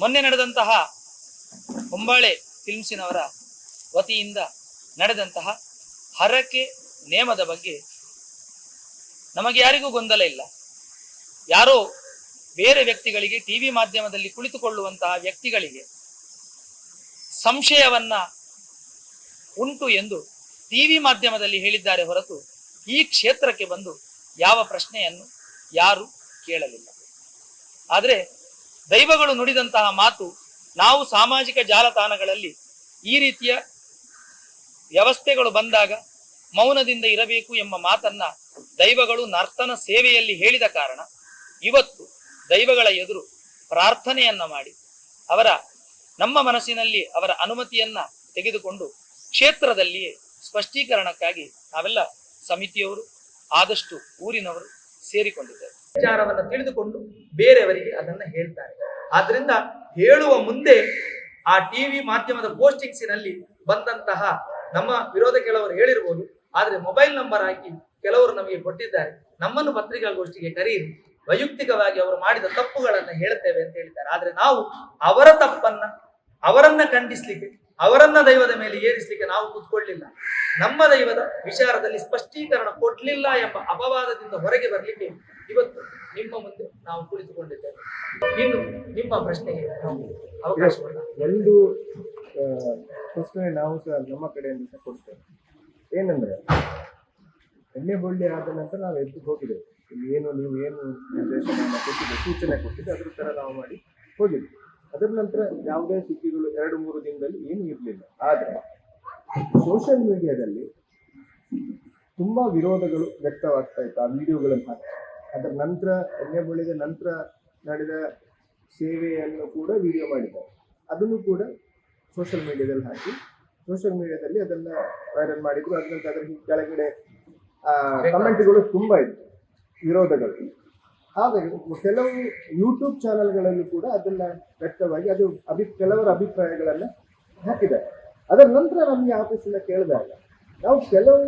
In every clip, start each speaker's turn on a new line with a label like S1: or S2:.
S1: ಮೊನ್ನೆ ನಡೆದಂತಹ ಹೊಂಬಾಳೆ ಫಿಲ್ಮ್ಸಿನವರ ವತಿಯಿಂದ ನಡೆದಂತಹ ಹರಕೆ ನೇಮದ ಬಗ್ಗೆ ನಮಗೆ ಯಾರಿಗೂ ಗೊಂದಲ ಇಲ್ಲ. ಯಾರೋ ಬೇರೆ ವ್ಯಕ್ತಿಗಳಿಗೆ ಟಿವಿ ಮಾಧ್ಯಮದಲ್ಲಿ ಕುಳಿತುಕೊಳ್ಳುವಂತಹ ವ್ಯಕ್ತಿಗಳಿಗೆ ಸಂಶಯವನ್ನ ಉಂಟು ಎಂದು ಟಿವಿ ಮಾಧ್ಯಮದಲ್ಲಿ ಹೇಳಿದ್ದಾರೆ ಹೊರತು ಈ ಕ್ಷೇತ್ರಕ್ಕೆ ಬಂದು ಯಾವ ಪ್ರಶ್ನೆಯನ್ನು ಯಾರು ಕೇಳಲಿಲ್ಲ. ಆದರೆ ದೈವಗಳು ನುಡಿದಂತಹ ಮಾತು ನಾವು ಸಾಮಾಜಿಕ ಜಾಲತಾಣಗಳಲ್ಲಿ ಈ ರೀತಿಯ ವ್ಯವಸ್ಥೆಗಳು ಬಂದಾಗ ಮೌನದಿಂದ ಇರಬೇಕು ಎಂಬ ಮಾತನ್ನ ದೈವಗಳು ನರ್ತನ ಸೇವೆಯಲ್ಲಿ ಹೇಳಿದ ಕಾರಣ ಇವತ್ತು ದೈವಗಳ ಎದುರು ಪ್ರಾರ್ಥನೆಯನ್ನ ಮಾಡಿ ಅವರ ನಮ್ಮ ಮನಸ್ಸಿನಲ್ಲಿ ಅವರ ಅನುಮತಿಯನ್ನ ತೆಗೆದುಕೊಂಡು ಕ್ಷೇತ್ರದಲ್ಲಿಯೇ ಸ್ಪಷ್ಟೀಕರಣಕ್ಕಾಗಿ ನಾವೆಲ್ಲ ಸಮಿತಿಯವರು, ಆದಷ್ಟು ಊರಿನವರು ಸೇರಿಕೊಂಡಿದ್ದಾರೆ. ವಿಚಾರವನ್ನು ತಿಳಿದುಕೊಂಡು ಬೇರೆಯವರಿಗೆ ಅದನ್ನ ಹೇಳ್ತಾರೆ. ಆದ್ರಿಂದ ಹೇಳುವ ಮುಂದೆ ಆ ಟಿವಿ ಮಾಧ್ಯಮದ ಪೋಸ್ಟಿಂಗ್ಸಿನಲ್ಲಿ ಬಂದಂತಹ ನಮ್ಮ ವಿರೋಧ ಕೆಲವರು ಹೇಳಿರ್ಬೋದು, ಆದರೆ ಮೊಬೈಲ್ ನಂಬರ್ ಹಾಕಿ ಕೆಲವರು ನಮಗೆ ಕೊಟ್ಟಿದ್ದಾರೆ. ನಮ್ಮನ್ನು ಪತ್ರಿಕಾಗೋಷ್ಠಿಗೆ ಕರೀರಿ. ವೈಯಕ್ತಿಕವಾಗಿ ಅವರು ಮಾಡಿದ ತಪ್ಪುಗಳನ್ನು ಹೇಳ್ತೇವೆ ಅಂತ ಹೇಳಿದ್ದಾರೆ. ಆದರೆ ನಾವು ಅವರ ತಪ್ಪನ್ನ, ಅವರನ್ನ ಖಂಡಿಸ್ಲಿಕ್ಕೆ ಅವರನ್ನ ದೈವದ ಮೇಲೆ ಏರಿಸಲಿಕ್ಕೆ ನಾವು ಕೂತ್ಕೊಳ್ಳಿಲ್ಲ. ನಮ್ಮ ದೈವದ ವಿಚಾರದಲ್ಲಿ ಸ್ಪಷ್ಟೀಕರಣ ಕೊಡ್ಲಿಲ್ಲ ಎಂಬ ಅಪವಾದದಿಂದ ಹೊರಗೆ ಬರಲಿಕ್ಕೆ ಇವತ್ತು ನಿಮ್ಮ ಮುಂದೆ ನಾವು ಕುಳಿತುಕೊಂಡಿದ್ದೇವೆ. ಇನ್ನು ನಿಮ್ಮ ಪ್ರಶ್ನೆಗೆ ನಾವು
S2: ಒಂದು ಪ್ರಶ್ನೆ ನಾವು ಸಹ ನಮ್ಮ ಕಡೆಯಿಂದ ಸಹ ಕೊಡ್ತೇವೆ. ಏನಂದ್ರೆ, ಎಣ್ಣೆ ಬಳ್ಳಿ ಆದ ನಂತರ ನಾವು ಎದ್ದು ಹೋಗಿದ್ದೇವೆ. ಏನು, ನೀವು ಏನು ನಿರ್ದೇಶನ ಕೊಟ್ಟಿದ್ದೆ ಸೂಚನೆ ಕೊಟ್ಟಿದ್ದೆ ಅದ್ರ ಥರ ನಾವು ಮಾಡಿ ಹೋಗಿದ್ವಿ ಅದರ ನಂತರ ಯಾವುದೇ ಸುದ್ದಿಗಳು ಎರಡು ಮೂರು ದಿನದಲ್ಲಿ ಏನು ಇರಲಿಲ್ಲ. ಆದರೆ ಸೋಷಿಯಲ್ ಮೀಡಿಯಾದಲ್ಲಿ ತುಂಬಾ ವಿರೋಧಗಳು ವ್ಯಕ್ತವಾಗ್ತಾ ಇತ್ತು ಆ ವಿಡಿಯೋಗಳನ್ನು. ಹಾಕಿ ಅದರ ನಂತರ ಎಣ್ಣೆ ಬಳಿದ ನಂತರ ನಡೆದ ಸೇವೆಯನ್ನು ಕೂಡ ವಿಡಿಯೋ ಮಾಡಿದ್ದಾರೆ. ಅದನ್ನು ಕೂಡ ಸೋಷಿಯಲ್ ಮೀಡಿಯಾದಲ್ಲಿ ಹಾಕಿ ಸೋಷಿಯಲ್ ಮೀಡಿಯಾದಲ್ಲಿ ಅದನ್ನ ವೈರಲ್ ಮಾಡಿದ್ರು. ಅದರಂತೆ ನಂತರ ಅದರ ಕೆಳಗಡೆ ಕಮೆಂಟ್ಗಳು ತುಂಬಾ ಇತ್ತು ವಿರೋಧಗಳು. ಹಾಗಾಗಿ ಕೆಲವು ಯೂಟ್ಯೂಬ್ ಚಾನೆಲ್ಗಳನ್ನು ಕೂಡ ಅದನ್ನ ವ್ಯಕ್ತವಾಗಿ ಅದು ಅಭಿ, ಕೆಲವರ ಅಭಿಪ್ರಾಯಗಳನ್ನು ಹಾಕಿದ್ದಾರೆ. ಅದರ ನಂತರ ನಮಗೆ ಆಫೀಸಿಂದ ಕೇಳಿದಾಗ ನಾವು ಕೆಲವು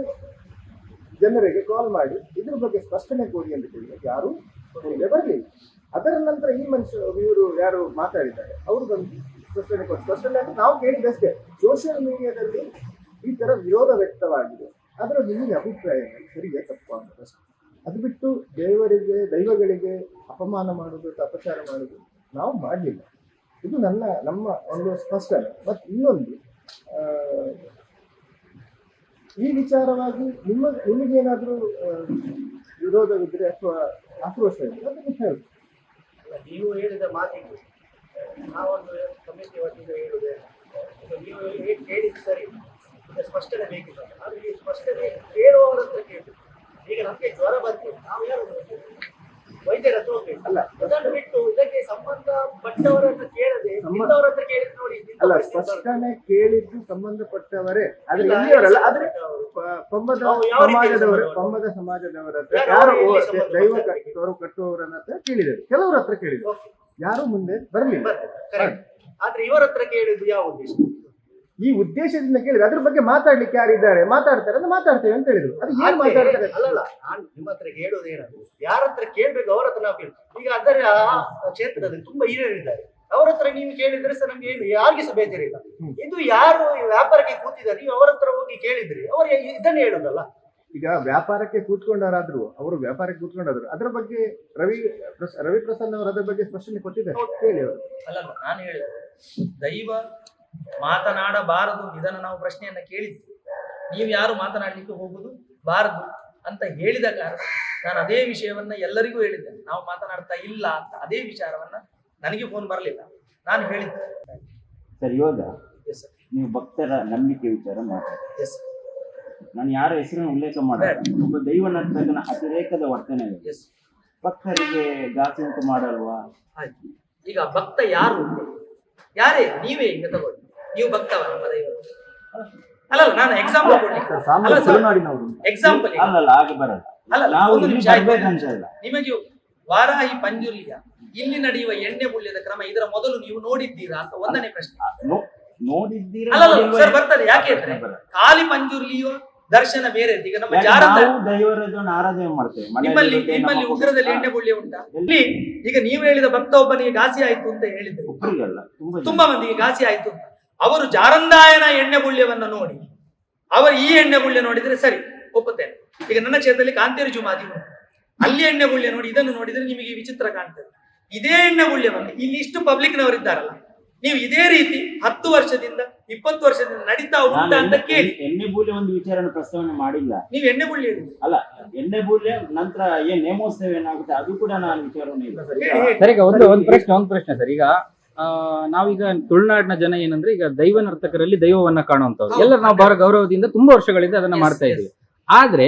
S2: ಜನರಿಗೆ ಕಾಲ್ ಮಾಡಿ ಇದ್ರ ಬಗ್ಗೆ ಸ್ಪಷ್ಟನೆ ಕೊಡಿ ಅಂತ ಕೇಳಿದಾಗ ಯಾರು ಮುಂದೆ ಬರಲಿಲ್ಲ. ಅದರ ನಂತರ ಈ ಮನುಷ್ಯ, ಇವರು ಯಾರು ಮಾತಾಡಿದ್ದಾರೆ, ಅವರು ಬಂದು ಸ್ಪಷ್ಟನೆ ಕೊಟ್ಟು, ಸ್ಪಷ್ಟನೆ ಅಂದ್ರೆ ನಾವು ಕೇಳಿದಷ್ಟೇ ಸೋಷಿಯಲ್ ಮೀಡಿಯಾದಲ್ಲಿ ಈ ತರ ವಿರೋಧ ವ್ಯಕ್ತವಾಗಿದೆ. ಅದರ ನಿಮಗೆ ಅಭಿಪ್ರಾಯ? ಸರಿಯೇ, ತಪ್ಪು ಅಂತ ಅದು ಬಿಟ್ಟು ದೇವರಿಗೆ, ದೈವಗಳಿಗೆ ಅಪಮಾನ ಮಾಡೋದು ಅಥವಾ ಅಪಚಾರ ಮಾಡುವುದು ನಾವು ಮಾಡಲಿಲ್ಲ ಇದು ನನ್ನ, ನಮ್ಮ ಒಂದು ಸ್ಪಷ್ಟ ಮತ್ತು ಇನ್ನೊಂದು ಈ ವಿಚಾರವಾಗಿ ನಿಮ್ಮ, ನಿಮಗೇನಾದರೂ ವಿರೋಧವಿದ್ರೆ ಅಥವಾ ಆಕ್ರೋಶ ಇದ್ರೆ ಅದನ್ನು ಹೇಳಿ.
S3: ನೀವು ಹೇಳಿದ ಮಾತಿಗೆ ನಾವೊಂದು ಸಮಿತಿ ವತಿಯಿಂದ ಹೇಳುವುದೇ ನೀವು ಹೇಳಿದ ಸರಿ. ಸ್ಪಷ್ಟನೆ ಬೇಕಿಲ್ಲ. ಆದರೆ ಈ ಸ್ಪಷ್ಟನೆ ಕೇಳುವವರ ಹತ್ರ ಕೇಳಿ ಈಗ ನಮಗೆ ಜ್ವರ ಬಂದಿದೆ ನಾವು ಯಾರು ವೈದ್ಯರ ಹತ್ರ ಹೋಗ್ಬೇಕು.
S2: ಅಲ್ಲ.
S3: ಅದನ್ನು ಬಿಟ್ಟು ಇದಕ್ಕೆ ಸಂಬಂಧಪಟ್ಟವರನ್ನ ಹತ್ರ ಕೇಳದೆ
S2: ಸಂಬಂಧ-
S3: ಹತ್ರ ಕೇಳಿದ್ರೆ ನೋಡಿ
S2: ಅಲ್ಲ ಸ್ಪಷ್ಟನೆ ಕೇಳಿದ್ದು ಸಂಬಂಧಪಟ್ಟವರೇ. ಆದ್ರೆ
S3: ಎಲ್ಲಿಯವರಲ್ಲ?
S2: ಆದ್ರೆ ಪಂಬದ ಸಮಾಜದವರ ಪಂಬದ ಸಮಾಜದವರ ಹತ್ರ
S3: ಯಾರು ಸಂಬಂಧ
S2: ದೈವ ಕಟ್ಟುವವರನ್ನ ಹತ್ರ ಕೇಳಿದರು ಕೆಲವರ ಹತ್ರ ಕೇಳಿದರು ಯಾರು ಮುಂದೆ ಬರಲಿಲ್ಲ.
S3: ಆದ್ರೆ ಇವರ ಹತ್ರ ಕೇಳಿದ್ದು ಯಾವ ಉದ್ದೇಶ
S2: ಈ ಉದ್ದೇಶದಿಂದ ಕೇಳಿದ್ರೆ ಅದ್ರ ಬಗ್ಗೆ ಮಾತಾಡ್ಲಿಕ್ಕೆ ಯಾರಿದ್ದಾರೆ ಮಾತಾಡ್ತಾರೆ ಅಂತ ಮಾತಾಡ್ತೇವೆ ಅಂತ ಹೇಳಿದ್ರು. ಅದು ಏನ್ ಮಾತಾಡ್ತಾರೆ?
S3: ಅಲ್ಲಲ್ಲ ನಾನು ನಿಮ್ಮ ಹತ್ರ ಏನಂದ್ರೆ ಯಾರ ಹತ್ರ ಕೇಳ್ಬೇಕು ಅವ್ರ ಹತ್ರ ನಾವು ಕೇಳ್ತೀವಿ ಈಗ ಅದರ ಕ್ಷೇತ್ರದಲ್ಲಿ ತುಂಬಾ ಹಿರಿಯರಿದ್ದಾರೆ. ಅವ್ರ ಹತ್ರ ನೀವು ಕೇಳಿದ್ರೆ ಸರ್ ನಮ್ಗೆ ಏನು ಯಾರಿಗೆ ಸಹ ಬೇಜಾರಿಲ್ಲ. ಇದು ಯಾರು ವ್ಯಾಪಾರಕ್ಕೆ ಕೂತಿದ್ದಾರೆ ನೀವು ಅವರ ಹತ್ರ ಹೋಗಿ ಕೇಳಿದ್ರಿ. ಅವ್ರು ಇದನ್ನೇ ಹೇಳೋದಲ್ಲ.
S2: ಈಗ ವ್ಯಾಪಾರಕ್ಕೆ ಕೂತ್ಕೊಂಡವರಾದ್ರು ಅವರು ವ್ಯಾಪಾರಕ್ಕೆ ಕೂತ್ಕೊಂಡಾದ್ರು ಅದರ ಬಗ್ಗೆ ರವಿ ರವಿ ಪ್ರಸನ್ನ ಅವರು ಅದರ ಬಗ್ಗೆ ಸ್ಪಷ್ಟನೆ ಕೊಟ್ಟಿದ್ದಾರೆ. ಕೇಳಿ ಅವರು.
S1: ಅಲ್ಲ ನಾನು ಹೇಳಿದೆ ದೈವ ಮಾತನಾಡಬಾರದು. ಇದನ್ನು ನಾವು ಪ್ರಶ್ನೆಯನ್ನ ಕೇಳಿದ್ವಿ. ನೀವು ಯಾರು ಮಾತನಾಡಲಿಕ್ಕೆ ಹೋಗುದು? ಬಾರದು ಅಂತ ಹೇಳಿದ ಕಾರಣ ನಾನು ಅದೇ ವಿಷಯವನ್ನ ಎಲ್ಲರಿಗೂ ಹೇಳಿದ್ದೆ ನಾವು ಮಾತನಾಡ್ತಾ ಇಲ್ಲ ಅಂತ ಅದೇ ವಿಚಾರವನ್ನ ನನಗೆ ಫೋನ್ ಬರಲಿಲ್ಲ. ನಾನು ಹೇಳಿದ್ದೆ.
S4: ಸರ್ ಇವಾಗ ನೀವು ಭಕ್ತರ ನಂಬಿಕೆ ವಿಚಾರ ಮಾತಾಡಿ.
S1: ಎಸ್
S4: ನಾನು ಯಾರ ಹೆಸರನ್ನು ಉಲ್ಲೇಖ ಮಾಡಲ್ಲ ಒಬ್ಬ ದೈವ ನರ್ತಕನ ಅತಿರೇಕದ ವರ್ತನೆ.
S1: ಎಸ್
S4: ಭಕ್ತರಿಗೆ ಗಾಸಿ ಉಂಟು ಮಾಡಲ್ವಾ?
S1: ಈಗ ಭಕ್ತ ಯಾರು? ಯಾರೇ? ನೀವೇ ಈಗ ತಗೊಳ್ಳಿ. ನೀವು ಭಕ್ತವ ನಮ್ಮ ದೈವರು ಅಲ್ಲಲ್ಲ ನಾನು ಎಕ್ಸಾಂಪಲ್ ಕೊಡ್ಲಿಕ್ಕೆ ಅಲ್ಲ ಎಕ್ಸಾಂಪಲ್ ಅಲ್ಲ ಒಂದು ನಿಮಿಷ ನಿಮಗೆ ವಾರಾಹಿ ಪಂಜುರ್ಲಿಯ ಇಲ್ಲಿ ನಡೆಯುವ ಎಣ್ಣೆ ಮುಳ್ಯದ ಕ್ರಮ ಇದರ ಮೊದಲು ನೀವು ನೋಡಿದ್ದೀರಾ ಅಂತ ಒಂದನೇ ಪ್ರಶ್ನೆ.
S4: ನೋಡಿದ್ದೀರಾ
S1: ಅಲ್ಲಲ್ಲ ಸರ್ ಬರ್ತದೆ. ಯಾಕೆ ಅಂದ್ರೆ. ಖಾಲಿ ಪಂಜುರ್ಲಿಯೋ ದರ್ಶನ ಬೇರೆ ಈಗ ನಮ್ಮ
S4: ನಾವು ಆರಾಧನೆ ಮಾಡ್ತೇವೆ?
S1: ನಿಮ್ಮಲ್ಲಿ ನಿಮ್ಮಲ್ಲಿ ಉಗ್ರದಲ್ಲಿ ಎಣ್ಣೆ ಬುಳ್ಳಿ ಉಂಟಾ? ಇಲ್ಲಿ ಈಗ ನೀವು ಹೇಳಿದ ಭಕ್ತ ಒಬ್ಬನಿಗೆ ಘಾಸಿ ಆಯ್ತು ಅಂತ ಹೇಳಿದ್ರು.
S4: ತುಂಬಾ
S1: ಮಂದಿಗೆ ಘಾಸಿ ಆಯ್ತು ಅಂತ. ಅವರು ಜಾರಂದಾಯನ ಎಣ್ಣೆ ಬುಳ್ಯವನ್ನು ನೋಡಿ. ಅವರು ಈ ಎಣ್ಣೆ ಬುಳ್ಯ ನೋಡಿದ್ರೆ ಸರಿ ಒಪ್ಪುತ್ತೇನೆ. ಈಗ ನನ್ನ ಕ್ಷೇತ್ರದಲ್ಲಿ ಕಾಂತೇರಿ ಜುಮಾದಿ ಅಲ್ಲಿ ಎಣ್ಣೆ ಬುಳ್ಯ ನೋಡಿ ಇದನ್ನು ನೋಡಿದ್ರೆ ನಿಮಗೆ ವಿಚಿತ್ರ ಕಾಣ್ತದೆ. ಇದೇ ಎಣ್ಣೆ ಬುಳ್ಯವನ್ನು ಇಲ್ಲಿ ಇಷ್ಟು ಪಬ್ಲಿಕ್ನವರಿದ್ದಾರಲ್ಲ ನೀವು ಇದೇ ರೀತಿ ಹತ್ತು ವರ್ಷದಿಂದ ಇಪ್ಪತ್ತು ವರ್ಷದಿಂದ ನಡೀತಾ ಉಂಟು ಅಂತ ಕೇಳಿ.
S4: ಎಣ್ಣೆ ಬೂಲ್ಯ ಒಂದು ವಿಚಾರನ ಪ್ರಸ್ತಾವನೆ ಮಾಡಿಲ್ಲ.
S1: ನೀವು ಎಣ್ಣೆ ಬುಳ್ಳಿ ಹೇಳಿದ್ರಿ
S4: ಅಲ್ಲ ಎಣ್ಣೆ ಬೂಲ್ಯ ನಂತರ ಏನ್ ನೇಮೋತ್ಸವ ಏನಾಗುತ್ತೆ ಅದು ಕೂಡ ನಾನು ವಿಚಾರವನ್ನು ಇಲ್ಲ.
S5: ಈಗ ಒಂದು ಒಂದು ಪ್ರಶ್ನೆ ಒಂದು ಪ್ರಶ್ನೆ ಸರ್. ಈಗ ನಾವೀಗ ತುಳುನಾಡಿನ ಜನ ಏನಂದ್ರೆ ಈಗ ದೈವ ನರ್ತಕರಲ್ಲಿ ದೈವವನ್ನ ಕಾಣುವಂತವ್ರು. ಎಲ್ಲ ನಾವು ಬಹಳ ಗೌರವದಿಂದ ತುಂಬಾ ವರ್ಷಗಳಿಂದ ಅದನ್ನ ಮಾಡ್ತಾ. ಇದ್ದೀವಿ ಆದ್ರೆ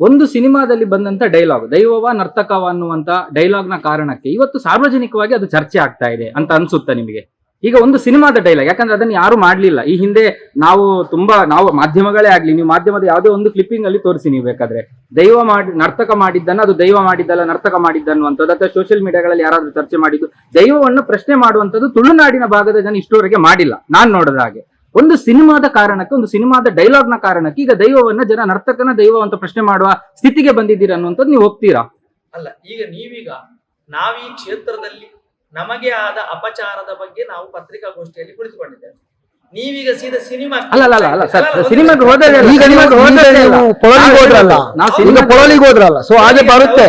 S5: ಒಂದು ಸಿನಿಮಾದಲ್ಲಿ ಬಂದಂತ ಡೈಲಾಗ್ ದೈವವ ನರ್ತಕವ ಅನ್ನುವಂತ ಡೈಲಾಗ್ನ ಕಾರಣಕ್ಕೆ ಇವತ್ತು ಸಾರ್ವಜನಿಕವಾಗಿ ಅದು ಚರ್ಚೆ ಆಗ್ತಾ ಇದೆ ಅಂತ ಅನ್ಸುತ್ತಾ ನಿಮಗೆ ಈಗ ಒಂದು ಸಿನಿಮಾದ ಡೈಲಾಗ್ ಯಾಕಂದ್ರೆ ಅದನ್ನ ಯಾರು ಮಾಡ್ಲಿಲ್ಲ. ಈ ಹಿಂದೆ ನಾವು ತುಂಬಾ, ನಾವು ಮಾಧ್ಯಮಗಳೇ ಆಗ್ಲಿ, ನೀವು ಮಾಧ್ಯಮದ ಯಾವುದೇ ಒಂದು ಕ್ಲಿಪ್ಪಿಂಗ್ ಅಲ್ಲಿ ತೋರಿಸಿ ನೀವು ಬೇಕಾದ್ರೆ. ದೈವ ಮಾಡಿ, ನರ್ತಕ ಮಾಡಿದ್ದನ್ನ, ಅದು ದೈವ ಮಾಡಿದ್ದಲ್ಲ, ನರ್ತಕ ಮಾಡಿದ್ದನ್ನುವಂಥದ್ದು ಅಥವಾ ಸೋಷಿಯಲ್ ಮೀಡಿಯಾಗಳಲ್ಲಿ ಯಾರಾದ್ರೂ ಚರ್ಚೆ ಮಾಡಿದ್ದು, ದೈವವನ್ನು ಪ್ರಶ್ನೆ ಮಾಡುವಂಥದ್ದು ತುಳುನಾಡಿನ ಭಾಗದ ಜನ ಇಷ್ಟುವರೆಗೆ ಮಾಡಿಲ್ಲ, ನಾನ್ ನೋಡಿದ ಹಾಗೆ. ಒಂದು ಸಿನಿಮಾದ ಕಾರಣಕ್ಕೆ, ಒಂದು ಸಿನಿಮಾದ ಡೈಲಾಗ್ನ ಕಾರಣಕ್ಕೆ ಈಗ ದೈವವನ್ನ ಜನ, ನರ್ತಕನ ದೈವ ಅಂತ ಪ್ರಶ್ನೆ ಮಾಡುವ ಸ್ಥಿತಿಗೆ ಬಂದಿದ್ದೀರಾ ಅನ್ನುವಂಥದ್ದು ನೀವು ಹೋಗ್ತೀರಾ
S1: ಅಲ್ಲ, ಈಗ ನೀವೀಗ ನಾವೀ ಕ್ಷೇತ್ರದಲ್ಲಿ ನಮಗೆ ಆದ ಅಪಚಾರದ ಬಗ್ಗೆ ನಾವು ಪತ್ರಿಕಾಗೋಷ್ಠಿಯಲ್ಲಿ ಕುಳಿತುಕೊಂಡಿದ್ದೇವೆ. ನೀವೀಗ ಸೀದಾ ಸಿನಿಮಾ
S5: ಅಲ್ಲ ಅಲ್ಲ ಅಲ್ಲ ಸರ್ ಸಿನಿಮಾಗೆ
S1: ನಿಮಿಷ.
S6: ಈಗ ನಿಮಗೆ ಹೋದ್ರೆ ನೀವು ಪೊಳಲಿಗೆ ಹೋದ್ರಲ್ಲ
S5: ನಾವು ಸಿನಿಮಾ
S6: ಪೊಳಲಿಗೆ ಹೋದ್ರಲ್ಲ ಸೊ ಹಾಗೆ ಬರುತ್ತೆ.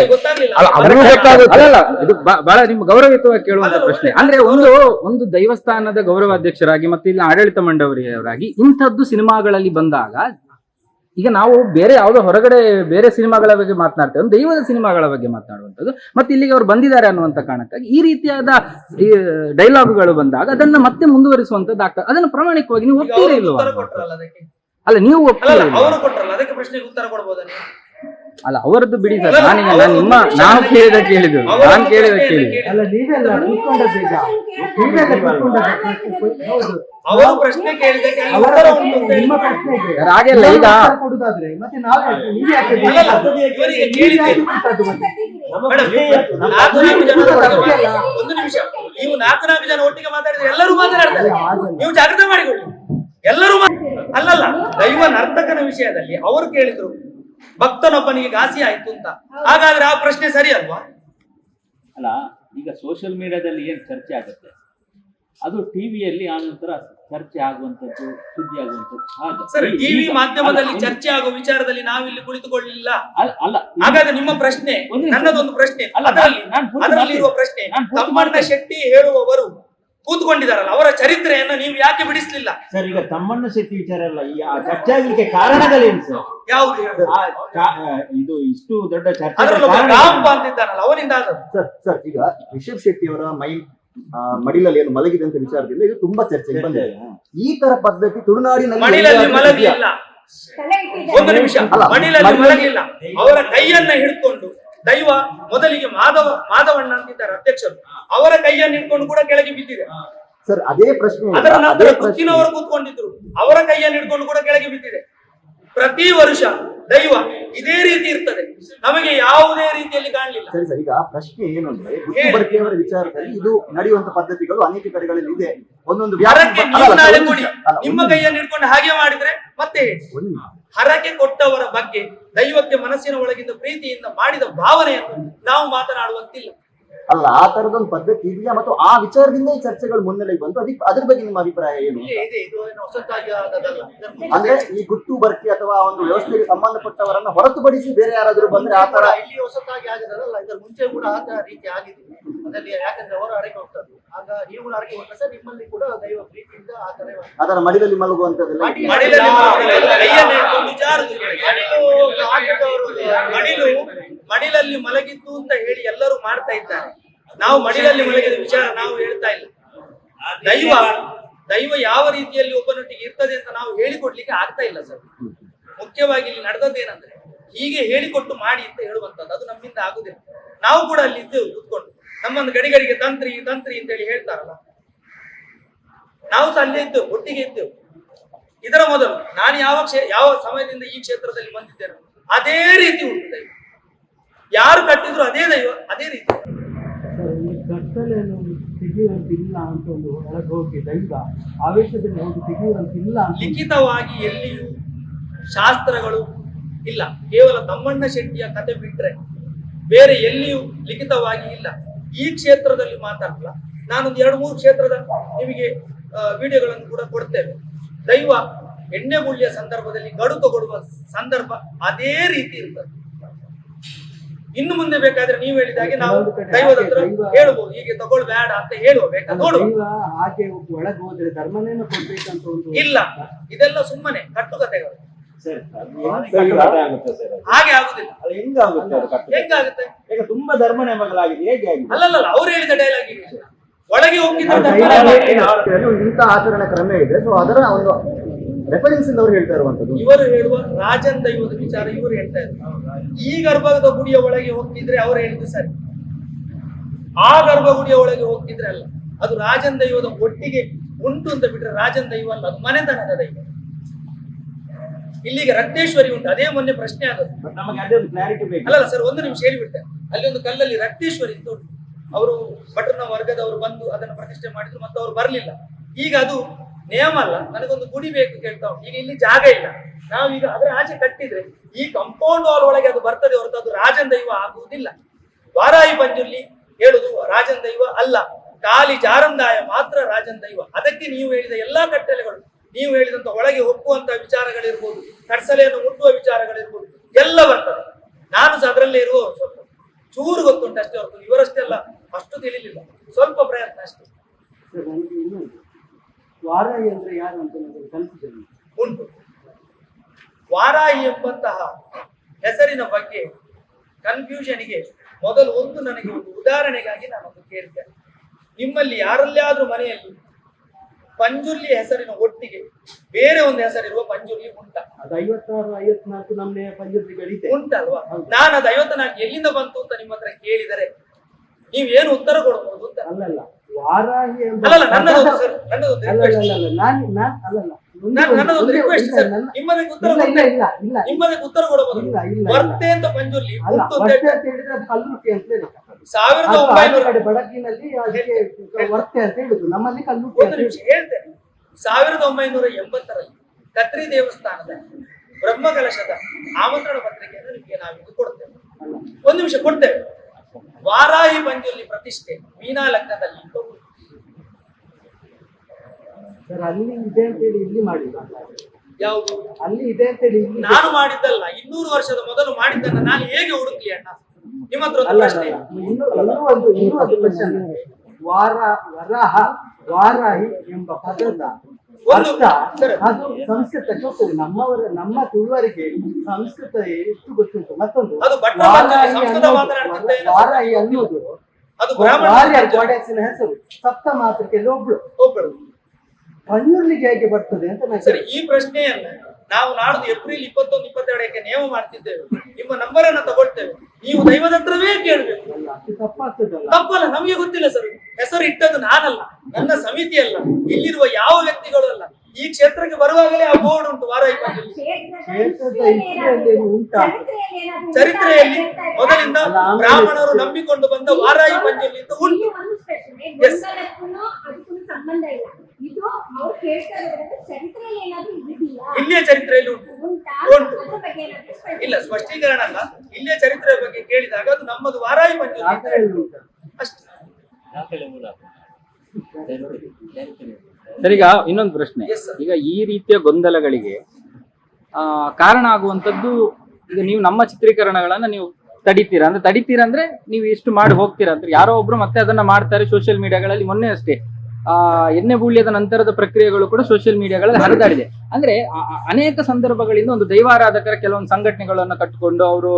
S6: ಅಲ್ಲ, ಅವ್ರಿಗೂ ಗೊತ್ತಾಗುತ್ತೆ.
S5: ಅಲ್ಲ ಅಲ್ಲ ಇದು ಬ- ಬಹಳ ನಿಮ್ಮ ಗೌರವಯುತವಾಗಿ ಕೇಳುವಂತ ಪ್ರಶ್ನೆ. ಅಂದ್ರೆ ಒಂದು ಒಂದು ದೈವಸ್ಥಾನದ ಗೌರವಾಧ್ಯಕ್ಷರಾಗಿ ಮತ್ತೆ ಇಲ್ಲಿ ಆಡಳಿತ ಮಂಡಳಿಯವರಾಗಿ ಇಂಥದ್ದು ಸಿನಿಮಾಗಳಲ್ಲಿ ಬಂದಾಗ ಈಗ ನಾವು ಬೇರೆ ಯಾವುದೋ ಹೊರಗಡೆ ಬೇರೆ ಸಿನಿಮಾಗಳ ಬಗ್ಗೆ ಮಾತನಾಡ್ತೇವೆ. ದೈವದ ಸಿನಿಮಾಗಳ ಬಗ್ಗೆ ಮಾತನಾಡುವಂಥದ್ದು. ಮತ್ತೆ ಇಲ್ಲಿಗೆ ಅವರು ಬಂದಿದ್ದಾರೆ ಅನ್ನುವಂತ ಕಾರಣಕ್ಕಾಗಿ ಈ ರೀತಿಯಾದ ಡೈಲಾಗ್ಗಳು ಬಂದಾಗ ಅದನ್ನ ಮತ್ತೆ ಮುಂದುವರಿಸುವಂತದ್ದು ಆಗ್ತದೆ. ಅದನ್ನ ಪ್ರಾಮಾಣಿಕವಾಗಿ ನೀವು
S1: ಒಪ್ಪಿರಲಿಲ್ಲ
S5: ಇಲ್ವಾ? ಅಲ್ಲ ನೀವು ಒಪ್ತೀರಾ
S1: ಕೊಟ್ರಲ್ಲ ಅದಕ್ಕೆ ಪ್ರಶ್ನೆಗೆ ಉತ್ತರ ಕೊಡ್ಬೋದಾ
S5: ಅಲ್ಲ ಅವರದ್ದು ಬಿಡಿ ಸರ್. ನಾನೀಗ ನಾನು ನಿಮ್ಮ
S1: ನಾನು
S5: ಕೇಳಿದ ಕೇಳಿದ್ದು. ನಾನು
S1: ಒಂದು
S5: ಕೇಳಿದ ಕೇಳಿದ್ದು.
S1: ಕೇಳಿ.
S3: ಅಲ್ಲ ನೀವೆಲ್ಲ ಕೂತ್ಕೊಂಡದ್ದೀಗ ನೀವೆಲ್ಲ ಕೂತ್ಕೊಂಡದ್ದು.
S1: ಅವರು ಪ್ರಶ್ನೆ ಕೇಳಿದಕ್ಕೆ ಅಲ್ಲಿ ಉತ್ತರ ಉಂಟು ಅಂತ
S3: ನಿಮ್ಮ ಪ್ರಶ್ನೆ ಇದೆ.
S5: ಹಾಗೆಲ್ಲ ಈಗ
S3: ಕೊಡುದಾದ್ರೆ ಮತ್ತೆ ನಾವು ಯಾಕೆ
S1: ಒಂದು ನಿಮಿಷ ನೀವು ನಾಲ್ಕು ನಾಲ್ಕು ಜನ ಒಟ್ಟಿಗೆ ಮಾತಾಡಿದ್ರೆ ಎಲ್ಲರೂ ಮಾತನಾಡ್ತಾರೆ ನೀವು ಜಾಗ್ರತೆ ಮಾಡಿಕೊಳ್ಳಿ. ಎಲ್ಲರೂ ಅಲ್ಲಲ್ಲ ದೈವ ನರ್ತಕನ ವಿಷಯದಲ್ಲಿ ಅವರು ಕೇಳಿದ್ರು. ಭಕ್ತನೊಬ್ಬನಿಗೆ ಘಾಸಿ ಆಯ್ತು ಅಂತ. ಹಾಗಾದ್ರೆ ಆ ಪ್ರಶ್ನೆ ಸರಿ ಅಲ್ವಾ?
S4: ಅಲ್ಲ ಈಗ ಸೋಷಿಯಲ್ ಮೀಡಿಯಾದಲ್ಲಿ ಏನ್ ಚರ್ಚೆ ಆಗುತ್ತೆ? ಅದು ಟಿವಿಯಲ್ಲಿ ಆ ನಂತರ ಚರ್ಚೆ ಆಗುವಂತದ್ದು ಸುದ್ದಿ ಆಗುವಂತದ್ದು
S1: ಸರಿ ಟಿವಿ ಮಾಧ್ಯಮದಲ್ಲಿ ಚರ್ಚೆ ಆಗೋ ವಿಚಾರದಲ್ಲಿ ನಾವಿಲ್ಲಿ ಕುಳಿತುಕೊಳ್ಳಿಲ್ಲ
S4: ಅಲ್ಲ ಅಲ್ಲ.
S1: ಹಾಗಾದ್ರೆ ನಿಮ್ಮ ಪ್ರಶ್ನೆ ನನ್ನದೊಂದು ಪ್ರಶ್ನೆ.
S4: ಅಲ್ಲ,
S1: ಅದರಲ್ಲಿ ಇರುವ ಪ್ರಶ್ನೆ ತಮ್ಮಣ್ಣ ಶೆಟ್ಟಿ ಹೇಳುವವರು ಕೂತ್ಕೊಂಡಿದಾರಲ್ಲ ಅವರ ಚರಿತ್ರೆಯನ್ನು ನೀವು ಯಾಕೆ ಬಿಡಿಸ್ಲಿಲ್ಲ?
S4: ಸರ್ ಈಗ ತಮ್ಮಣ್ಣ ಶೆಟ್ಟಿ ವಿಚಾರ ಅಲ್ಲ ಈ ಆ ಚರ್ಚೆ ಆಗ್ಲಿಕ್ಕೆ ಕಾರಣಗಳೇನು ಸರ್?
S1: ಯಾವುದು?
S4: ಆ ಕಾ- ಆ, ಇದು ಇಷ್ಟು ದೊಡ್ಡ ಚರ್ಚೆ
S1: ಕಾರಣ ಅಂತಿದ್ದಾನಲ್ಲ ಅವನಿಂದ ಆದದ್ದು.
S7: ಸರ್ ಸರ್ ಈಗ ರಿಷಬ್ ಶೆಟ್ಟಿ ಅವರ ಮೈ ಆ, ಮಡಿಲಲ್ಲಿ ಏನು ಮಲಗಿದೆ ಅಂತ ವಿಚಾರದಿಂದ ಇದು ತುಂಬಾ ಚರ್ಚೆಗೆ ಬಂದಿದೆ. ಈ ತರ ಪದ್ಧತಿ ತುಳುನಾಡಿನಲ್ಲಿ
S1: ಮಡಿಲಲ್ಲಿ
S7: ಎಲ್ಲಿಯಾದ್ರೂ
S1: ಮಲಗಲಿಲ್ಲ ಒಂದು ನಿಮಿಷ
S7: ಅಲ್ಲ,
S1: ಮಡಿಲಲ್ಲಿ
S7: ಮಡಿಲಲ್ಲಿ-
S1: ಮಲಗಲಿಲ್ಲ ಅವರ ಕೈಯನ್ನ ಹಿಡ್ಕೊಂಡು ದೈವ ಮೊದಲಿಗೆ ಮಾಧವ ಮಾಧವಣ್ಣ ಅಂತಿದ್ದಾರೆ ಅಧ್ಯಕ್ಷರು. ಅವರ ಕೈಯನ್ನು ಹಿಡ್ಕೊಂಡು ಕೂಡ ಕೆಳಗೆ ಬಿದ್ದಿದೆ.
S7: ಸರ್ ಅದೇ ಪ್ರಶ್ನೆ.
S1: ಅದರ ನಂತರ ಕುತ್ತಿನವರು ಕೂತ್ಕೊಂಡಿದ್ರು. ಅವರ ಕೈಯನ್ನು ಹಿಡ್ಕೊಂಡು ಕೂಡ ಕೆಳಗೆ ಬಿದ್ದಿದೆ. ಪ್ರತಿ ವರ್ಷ ದೈವ ಇದೇ ರೀತಿ ಇರ್ತದೆ. ನಮಗೆ ಯಾವುದೇ ರೀತಿಯಲ್ಲಿ ಕಾಣಲಿಲ್ಲ.
S7: ಸರಿ ಸರಿ ಈಗ ಪ್ರಶ್ನೆ ಏನು ಅಂದ್ರೆ. ವಿಚಾರದಲ್ಲಿ ಇದು ನಡೆಯುವಂತ ಪದ್ಧತಿಗಳು ಅನೇಕ ಕಡೆಗಳಲ್ಲಿ ಇದೆ. ಒಂದೊಂದು
S1: ನಿಮ್ಮ ಕೈಯನ್ನು ಹಿಡ್ಕೊಂಡು ಹಾಗೆ ಮಾಡಿದ್ರೆ ಮತ್ತೆ ಹರಕೆ ಕೊಟ್ಟವರ ಬಗ್ಗೆ ದೈವಕ್ಕೆ ಮನಸ್ಸಿನ ಒಳಗಿಂದ ಪ್ರೀತಿಯಿಂದ ಮಾಡಿದ ಭಾವನೆಯನ್ನು ನಾವು ಮಾತನಾಡುವಂತಿಲ್ಲ.
S7: ಅಲ್ಲ ಆ ತರದೊಂದು ಪದ್ಧತಿ ಇದೆಯಾ? ಮತ್ತು ಆ ವಿಚಾರದಿಂದ ಈ ಚರ್ಚೆಗಳು ಮುನ್ನೆಲೆಗೆ ಬಂತು ಅದಕ್ಕೆ ಅದ್ರ ಬಗ್ಗೆ ನಿಮ್ಮ ಅಭಿಪ್ರಾಯ ಏನು
S3: ಇದೆ ಇದೆ ಇದು ಏನು ಹೊಸತಾಗಿ ಆದದ್ದಲ್ಲ. ಇದನ್ನು
S7: ಅಂದ್ರೆ ಈ ಗುಟ್ಟು ಬರ್ತಿ ಅಥವಾ ಒಂದು ವ್ಯವಸ್ಥೆಗೆ ಸಂಬಂಧಪಟ್ಟವರನ್ನ ಹೊರತುಪಡಿಸಿ ಬೇರೆ ಯಾರಾದ್ರೂ ಬಂದ್ರೆ ಆ ತರ
S3: ಇಲ್ಲಿ ಹೊಸತಾಗಿ ಆಗಿದಾರಲ್ಲ ಇದರ ಮುಂಚೆ ಕೂಡ ಆ ತರ ರೀತಿ ಆಗಿದೆ ಅದರಲ್ಲಿ ಯಾಕಂದ್ರೆ ಅವರು ಹರಕೆ ಹೋಗ್ತಾರೆ. ಆಗ ನೀವು ಹರಕೆ ಹೋಗ್ತಾರೆ ಸರ್ ನಿಮ್ಮಲ್ಲಿ ಕೂಡ ದೈವ ಪ್ರೀತಿಯಿಂದ ಆ ತರ
S7: ಅದರ ಮಡಿಲಲ್ಲಿ ಮಲಗುವಂತದ್ದೆಲ್ಲ.
S1: ಮಡಿಲು ಮಡಿಲಲ್ಲಿ ಮಲಗಿದ್ದು ಅಂತ ಹೇಳಿ ಎಲ್ಲರೂ ಮಾಡ್ತಾ ಇದ್ದಾರೆ. ನಾವು ಮಡಿಲಲ್ಲಿ ಮಲಗಿದ ವಿಚಾರ ನಾವು ಹೇಳ್ತಾ ಇಲ್ಲ. ದೈವ ದೈವ ಯಾವ ರೀತಿಯಲ್ಲಿ ಒಬ್ಬನೊಟ್ಟಿಗೆ ಇರ್ತದೆ ಅಂತ ನಾವು ಹೇಳಿಕೊಡ್ಲಿಕ್ಕೆ ಆಗ್ತಾ ಇಲ್ಲ ಸರ್. ಮುಖ್ಯವಾಗಿ ಇಲ್ಲಿ ನಡೆದದ್ದೇನಂದ್ರೆ ಹೀಗೆ ಹೇಳಿಕೊಟ್ಟು ಮಾಡಿ ಅಂತ ಹೇಳುವಂತದ್ದು ಅದು ನಮ್ಮಿಂದ ಆಗುದಿಲ್ಲ. ನಾವು ಕೂಡ ಅಲ್ಲಿ ಇದ್ದು ಕೂತ್ಕೊಂಡು ನಮ್ಮನ್ನು ಗಡಿಗಡಿಗೆ ತಂತ್ರಿ ತಂತ್ರಿ ಅಂತ ಹೇಳಿ ಹೇಳ್ತಾರಲ್ಲ. ನಾವು ಸಹ ಅಲ್ಲೇ ಇದ್ದೆವು, ಒಟ್ಟಿಗೆ ಇದ್ದೆವು. ಇದರ ಮೊದಲು ನಾನು ಯಾವ ಕ್ಷೇ, ಯಾವ ಸಮಯದಿಂದ ಈ ಕ್ಷೇತ್ರದಲ್ಲಿ ಬಂದಿದ್ದೇನೆ ಅದೇ ರೀತಿ ಉಂಟು ಯಾರು ಕಟ್ಟಿದ್ರು ಅದೇ ದೈವ, ಅದೇ ರೀತಿ.
S8: ತೆಗೆಯುವಂತಿಲ್ಲ ಅಂತ ಒಂದು ಒಳಗೆ ಹೋಗಿ ದೈವ ಆವೇಶದಲ್ಲಿ ಹೋಗಿ ತೆಗೆಯುವಂತಿಲ್ಲ
S1: ಲಿಖಿತವಾಗಿ ಎಲ್ಲಿಯೂ ಶಾಸ್ತ್ರಗಳು ಇಲ್ಲ. ಕೇವಲ ತಮ್ಮಣ್ಣ ಶೆಟ್ಟಿಯ ಕತೆ ಬಿಟ್ರೆ ಬೇರೆ ಎಲ್ಲಿಯೂ ಲಿಖಿತವಾಗಿ ಇಲ್ಲ. ಈ ಕ್ಷೇತ್ರದಲ್ಲಿ ಮಾತಾಡಲ್ಲ ನಾನೊಂದು ಎರಡು ಮೂರು ಕ್ಷೇತ್ರದ ನಿಮಗೆ ವಿಡಿಯೋಗಳನ್ನು ಕೂಡ ಕೊಡ್ತೇವೆ. ದೈವ ಎಣ್ಣೆ ಮೂಲ್ಯ ಸಂದರ್ಭದಲ್ಲಿ ಗಡು ತಗೊಳ್ಳುವ ಸಂದರ್ಭ ಅದೇ ರೀತಿ ಇರ್ತದೆ. ಇನ್ನು ಮುಂದೆ ಬೇಕಾದ್ರೆ ನೀವು ಹೇಳಿದ ಹಾಗೆ ನಾವು ದೈವದ ಹತ್ರ ಹೇಳ್ಬೋದು ಹೀಗೆ ತಗೊಳ್ಬೇಡ ಅಂತ ಹೇಳುವ ಬೇಕಾ?
S8: ದೈವ ಹಾಗೆ ಒಳಗೆ ಹೋದ್ರೆ ಧರ್ಮನೇನು ಕೊಡ್ಬೇಕಂತ ಒಂದು
S1: ಇಲ್ಲ. ಇದೆಲ್ಲ ಸುಮ್ಮನೆ ಕಟ್ಟುಕತೆಗಳು
S7: ಸರ್.
S4: ಆಗುತ್ತೆ ಸರ್.
S1: ಹಾಗೆ ಆಗುದಿಲ್ಲ.
S7: ಅದು ಹೆಂಗಾಗುತ್ತೆ? ಈಗ ತುಂಬಾ ಧರ್ಮ ನೆಮಗಳಾಗಿದೆ ಹೇಗೆ ಆಗಿದೆ?
S1: ಅಲ್ಲಲ್ಲ ಅವ್ರು ಹೇಳಿದ ಡೈಲಾಗ್ ಒಳಗೆ.
S7: ಏನು ಇಂಥ ಆಚರಣೆ ಕ್ರಮ ಇದೆ. ಸೊ ಅದರ ಒಂದು ರೆಫರೆನ್ಸ್ ಇಂದ ಅವ್ರು ಹೇಳ್ತಾ ಇರುವಂತದ್ದು
S1: ಇವರು ಹೇಳುವ ರಾಜನ್ ದೈವದ ವಿಚಾರ ಇವರು ಹೇಳ್ತಾ ಇದ್ದಾರೆ ಈ ಗರ್ಭದ ಗುಡಿಯ ಒಳಗೆ ಹೋಗ್ತಿದ್ರೆ ಅವರು ಹೇಳಿದ್ರು ಸರಿ. ಆ ಗರ್ಭಗುಡಿಯ ಒಳಗೆ ಹೋಗ್ತಿದ್ರೆ ಅಲ್ಲ. ಅದು ರಾಜನ್ ದೈವದ ಒಟ್ಟಿಗೆ ಉಂಟು ಅಂತ ಬಿಟ್ರೆ ರಾಜನ್ ದೈವ ಅಲ್ಲ ಅದು ಮನೆತನದ ದೈವ. ಇಲ್ಲಿಗೆ ರಕ್ತೇಶ್ವರಿ ಉಂಟು ಅದೇ ಮೊನ್ನೆ ಪ್ರಶ್ನೆ ಆದದ್ದು.
S7: ಅಲ್ಲ ನಮಗೆ ಅದೇ ಒಂದು ಕ್ಲಾರಿಟಿ ಬೇಕು.
S1: ಅಲ್ಲಲ್ಲ ಸರ್ ಒಂದು ನಿಮಿಷ ಹೇಳಿಬಿಡ್ತೇನೆ. ಅಲ್ಲಿ ಒಂದು ಕಲ್ಲಲ್ಲಿ ರಕ್ತೇಶ್ವರಿ ಇತ್ತು ಉಂಟು. ಅವರು ಭಟ್ರನ ವರ್ಗದವರು ಬಂದು ಅದನ್ನು ಪ್ರತಿಷ್ಠೆ ಮಾಡಿದ್ರು ಮತ್ತು ಅವರು ಬರಲಿಲ್ಲ. ಈಗ ಅದು ನಿಯಮ ಅಲ್ಲ. ನನಗೊಂದು ಗುಡಿ ಬೇಕು ಕೇಳ್ತಾ. ಈಗ ಇಲ್ಲಿ ಜಾಗ ಇಲ್ಲ. ನಾವೀಗ ಅದರ ಆಚೆ ಕಟ್ಟಿದ್ರೆ ಈ ಕಂಪೌಂಡ್ ವಾಲ್ ಒಳಗೆ ಅದು ಬರ್ತದೆ ಹೊರತು ಅದು ರಾಜನ್ ದೈವ ಆಗುವುದಿಲ್ಲ. ವಾರಾಯಿ ಪಂಜುರ್ಲಿ ಹೇಳುದು ರಾಜನ್ ದೈವ ಅಲ್ಲ. ಖಾಲಿ ಜಾರಂದಾಯ ಮಾತ್ರ ರಾಜನ್ ದೈವ. ಅದಕ್ಕೆ ನೀವು ಹೇಳಿದ ಎಲ್ಲಾ ಕಟ್ಟಲೆಗಳು ನೀವು ಹೇಳಿದಂತ ಒಳಗೆ ಒಪ್ಪುವಂತಹ ವಿಚಾರಗಳಿರ್ಬೋದು ಕಡ್ಸಲೆಯನ್ನು ಮುಟ್ಟುವ ವಿಚಾರಗಳಿರ್ಬೋದು, ಎಲ್ಲ ಬರ್ತದೆ. ನಾನು ಸಹ ಅದರಲ್ಲೇ ಇರುವ ಸ್ವಲ್ಪ. ಚೂರು ಗೊತ್ತುಂಟು ಅಷ್ಟೇ ಹೊರತು. ಇವರಷ್ಟೆಲ್ಲ ಅಷ್ಟು ತಿಳಿಲಿಲ್ಲ. ಸ್ವಲ್ಪ ಪ್ರಯತ್ನ ಅಷ್ಟೇ.
S8: ವಾರಾಯಿ ಅಂದ್ರೆ ಯಾರು ಅಂತ ನನಗೆ ಕನ್ಫ್ಯೂಷನ್
S1: ಉಂಟು. ವಾರಾಯಿ ಎಂಬಂತಹ ಹೆಸರಿನ ಬಗ್ಗೆ ಕನ್ಫ್ಯೂಷನ್ಗೆ ಮೊದಲು ಒಂದು ನನಗೆ ಒಂದು ಉದಾಹರಣೆಗಾಗಿ ನಾನೊಂದು ಕೇಳ್ತೇನೆ. ನಿಮ್ಮಲ್ಲಿ ಯಾರಲ್ಲಾದ್ರೂ ಮನೆಯಲ್ಲಿ ಪಂಜುರ್ಲಿ ಹೆಸರಿನ ಒಟ್ಟಿಗೆ ಬೇರೆ ಒಂದು ಹೆಸರಿರುವ ಪಂಜುರ್ಲಿ ಉಂಟ?
S8: ಅದು ಐವತ್ತಾರು ಐವತ್ನಾಲ್ಕು ನಮ್ಮನೆ ಪಂಜುರ್ತಿಗಳಿದೆ
S1: ಉಂಟಲ್ವಾ? ನಾನು ಅದು ಐವತ್ನಾಲ್ಕು ಎಲ್ಲಿಂದ ಬಂತು ಅಂತ ನಿಮ್ಮ ಹತ್ರ ಕೇಳಿದರೆ ನೀವು ಏನು ಉತ್ತರ ಕೊಡಬಹುದು ಅಂತ.
S8: ಅಲ್ಲಲ್ಲ ವಾರಾಹಿ ಎಂಬ
S1: ಅಲ್ಲಲ್ಲ ನನ್ನದೊಂದು ಸರ್ ನನ್ನದೊಂದು
S8: ಅಲ್ಲ
S1: ರಿಕ್ವೆಸ್ಟ್
S8: ಅಲ್ಲ ಅಲ್ಲ ನಾನು ನಾನು ಅಲ್ಲಲ್ಲ. ಒಂದು-
S1: ನಾನು ನನ್ನದೊಂದು ರಿಕ್ವೆಸ್ಟ್ ಸರ್
S8: ನನ್ನ-
S1: ಉತ್ತರ
S8: ಇಲ್ಲ ಇಲ್ಲ
S1: ಕೊಡ್ತೇನೆ
S8: ಇಲ್ಲ. ಇಲ್ಲ
S1: ಉತ್ತರ ಕೊಡಬಹುದು
S8: ಇಲ್ಲ, ಇಲ್ಲ, ಇಲ್ಲ.
S1: ವರ್ತೆ ಅಂತ ಪಂಜುರ್ಲಿ ಅಂತ
S8: ಹೇಳಿದ್ರೆ ಅದು ಅಂತ ಹೇಳಿ.
S1: ಸಾವಿರದ
S8: ಅದು
S1: ಒಂಬೈನೂರ
S8: ಕಡೆ ಬಡಗಿನಲ್ಲಿ ಅದಕ್ಕೆ ವರ್ತೆ ಅಂತ ಹೇಳುದು ನಮ್ಮಲ್ಲಿ ಕಲ್ಲುಟ್ಟಿ
S1: ಒಂದು ನಿಮಿಷ ಹೇಳ್ತೇನೆ. ಸಾವಿರದ ಒಂಬೈನೂರ ಎಂಬತ್ತರಲ್ಲಿ ಕತ್ರಿ ದೇವಸ್ಥಾನದ ಬ್ರಹ್ಮಕಲಶದ ಆಮಂತ್ರಣ ಪತ್ರಿಕೆಯನ್ನು ನಿಮಗೆ ನಾವಿಂದು ಕೊಡ್ತೇವೆ. ಒಂದು ನಿಮಿಷ ಕೊಡ್ತೇವೆ. ವಾರಾಹಿ ಬಂದಲ್ಲಿ ಪ್ರತಿಷ್ಠೆ ಮೀನಾ ಲಗ್ನದಲ್ಲಿ.
S8: ಅಲ್ಲಿ ಇದೆ ಅಂತ ಹೇಳಿ ಇಲ್ಲಿ ಮಾಡಿಲ್ಲ.
S1: ಯಾವುದು?
S8: ಅಲ್ಲಿ ಇದೆ ಅಂತ ಹೇಳಿ
S1: ನಾನು ಮಾಡಿದ್ದಲ್ಲ ಇನ್ನೂರು ವರ್ಷದ ಮೊದಲು ಮಾಡಿದ್ದನ್ನ ನಾನು ಹೇಗೆ ಹುಡುಕ್ಲಿ ಅಣ್ಣ? ನಿಮ್ಮ ಹತ್ರ ಒಂದು ಪ್ರಶ್ನೆ
S8: ಇನ್ನು ಇನ್ನೂ ಒಂದು ಇನ್ನೂ ಒಂದು ಕ್ವಶನ್ ವಾರ ವರಾಹ ವಾರಾಹಿ ಎಂಬ ಪದದ ಅರ್ಥ. ಅದು ಸಂಸ್ಕೃತ ಗೊತ್ತಿದೆ ನಮ್ಮವರ ನಮ್ಮ ತುಳುವರಿಗೆ ಸಂಸ್ಕೃತ ಎಷ್ಟು ಗೊತ್ತುಂಟು. ಮತ್ತೊಂದು
S1: ಸಂಸ್ಕೃತ
S8: ಅನ್ನೋದು- ಗೋಡೆಸಿನ ಹೆಸರು. ಸಪ್ತ ಮಾತೃಕೆಯಲ್ಲಿ ಒಬ್ಳು.
S1: ಒಬ್ಬರು
S8: ಕಣ್ಣುರ್ಲಿಗೆ ಹೇಗೆ ಬರ್ತದೆ ಅಂತ ನಾನು
S1: ಈ ಪ್ರಶ್ನೆಯನ್ನ ನಾವು ನಾಡ್ದು ಏಪ್ರಿಲ್ ಇಪ್ಪತ್ತೊಂದು ಇಪ್ಪತ್ತೆರಡಕ್ಕೆ ನೇಮ ಮಾಡ್ತಿದ್ದೇವೆ? ನಿಮ್ಮ ನಂಬರ್ ಅನ್ನ ತಗೊಳ್ತೇವೆ. ನೀವು ದೈವದ ಹತ್ರವೇ ಕೇಳಬೇಕು. ತಪ್ಪಲ್ಲ ನಮಗೆ ಗೊತ್ತಿಲ್ಲ ಸರ್. ಹೆಸರು ಇಟ್ಟದ್ದು ನಾನಲ್ಲ ನನ್ನ ಸಮಿತಿ ಅಲ್ಲ. ಇಲ್ಲಿರುವ ಯಾವ ವ್ಯಕ್ತಿಗಳು ಅಲ್ಲ. ಈ ಕ್ಷೇತ್ರಕ್ಕೆ ಬರುವಾಗಲೇ ಆ ಬೋರ್ಡ್ ಉಂಟು
S8: ವಾರ
S1: ಚರಿತ್ರೆಯಲ್ಲಿ ಮೊದಲಿಂದ ಬ್ರಾಹ್ಮಣರು ನಂಬಿಕೊಂಡು ಬಂದ ವಾರಾಯಿ ಪಂಜಲ್ಲಿ ಉಂಟು. Yes.
S9: ಅದಕ್ಕೂ ಸಂಬಂಧ ಇಲ್ಲ ಇದು ಅವ್ರು ಕೇಳ್ತಾ ಇರೋದ್ರಿಂದ ಚರಿತ್ರೆಯಲ್ಲಿ ಏನಾದ್ರೂ ಇದೆಯಾ?
S1: ಇಲ್ಲಿಯ ಚರಿತ್ರೆಯಲ್ಲಿ ಉಂಟು.
S9: ಉಂಟಾ?
S1: ಉಂಟು.
S9: ಅದ್ರ ಬಗ್ಗೆ ಏನಾದ್ರೂ ಸ್ಪಷ್ಟ-
S1: ಇಲ್ಲ ಸ್ಪಷ್ಟೀಕರಣ ಅಲ್ಲ. ಇಲ್ಲಿಯ ಚರಿತ್ರೆ ಬಗ್ಗೆ ಕೇಳಿದಾಗ ಅದು ನಮ್ಮದು ವಾರಾಯಿ
S8: ಮಂಜು
S1: ಅಷ್ಟೇ.
S5: ಸರ್ ಈಗ ಇನ್ನೊಂದು ಪ್ರಶ್ನೆ.
S1: Yes, sir.
S5: ಈಗ ಈ ರೀತಿಯ ಗೊಂದಲಗಳಿಗೆ ಆ, ಕಾರಣ ಆಗುವಂತದ್ದು ಈಗ ನೀವು ನಮ್ಮ ಚಿತ್ರೀಕರಣಗಳನ್ನ ನೀವು ತಡಿತೀರಾ? ಅಂದ್ರೆ ತಡಿತೀರಾ ಅಂದ್ರೆ ನೀವು ಇಷ್ಟು ಮಾಡಿ ಹೋಗ್ತೀರಾ ಅಂದ್ರೆ ಯಾರೋ ಒಬ್ರು ಮತ್ತೆ ಅದನ್ನ ಮಾಡ್ತಾರೆ ಸೋಷಿಯಲ್ ಮೀಡಿಯಾಗಳಲ್ಲಿ ಮೊನ್ನೆ ಅಷ್ಟೇ. ಆ, ಎಣ್ಣೆ ಬೂಳ್ಯದ ನಂತರದ ಪ್ರಕ್ರಿಯೆಗಳು ಕೂಡ ಸೋಷಿಯಲ್ ಮೀಡಿಯಾಗಳಲ್ಲಿ ಹರಿದಾಡಿದೆ. ಅಂದ್ರೆ ಅನೇಕ ಸಂದರ್ಭಗಳಿಂದ ಒಂದು ದೈವಾರಾಧಕರ ಕೆಲವೊಂದು ಸಂಘಟನೆಗಳನ್ನ ಕಟ್ಟಿಕೊಂಡು ಅವರು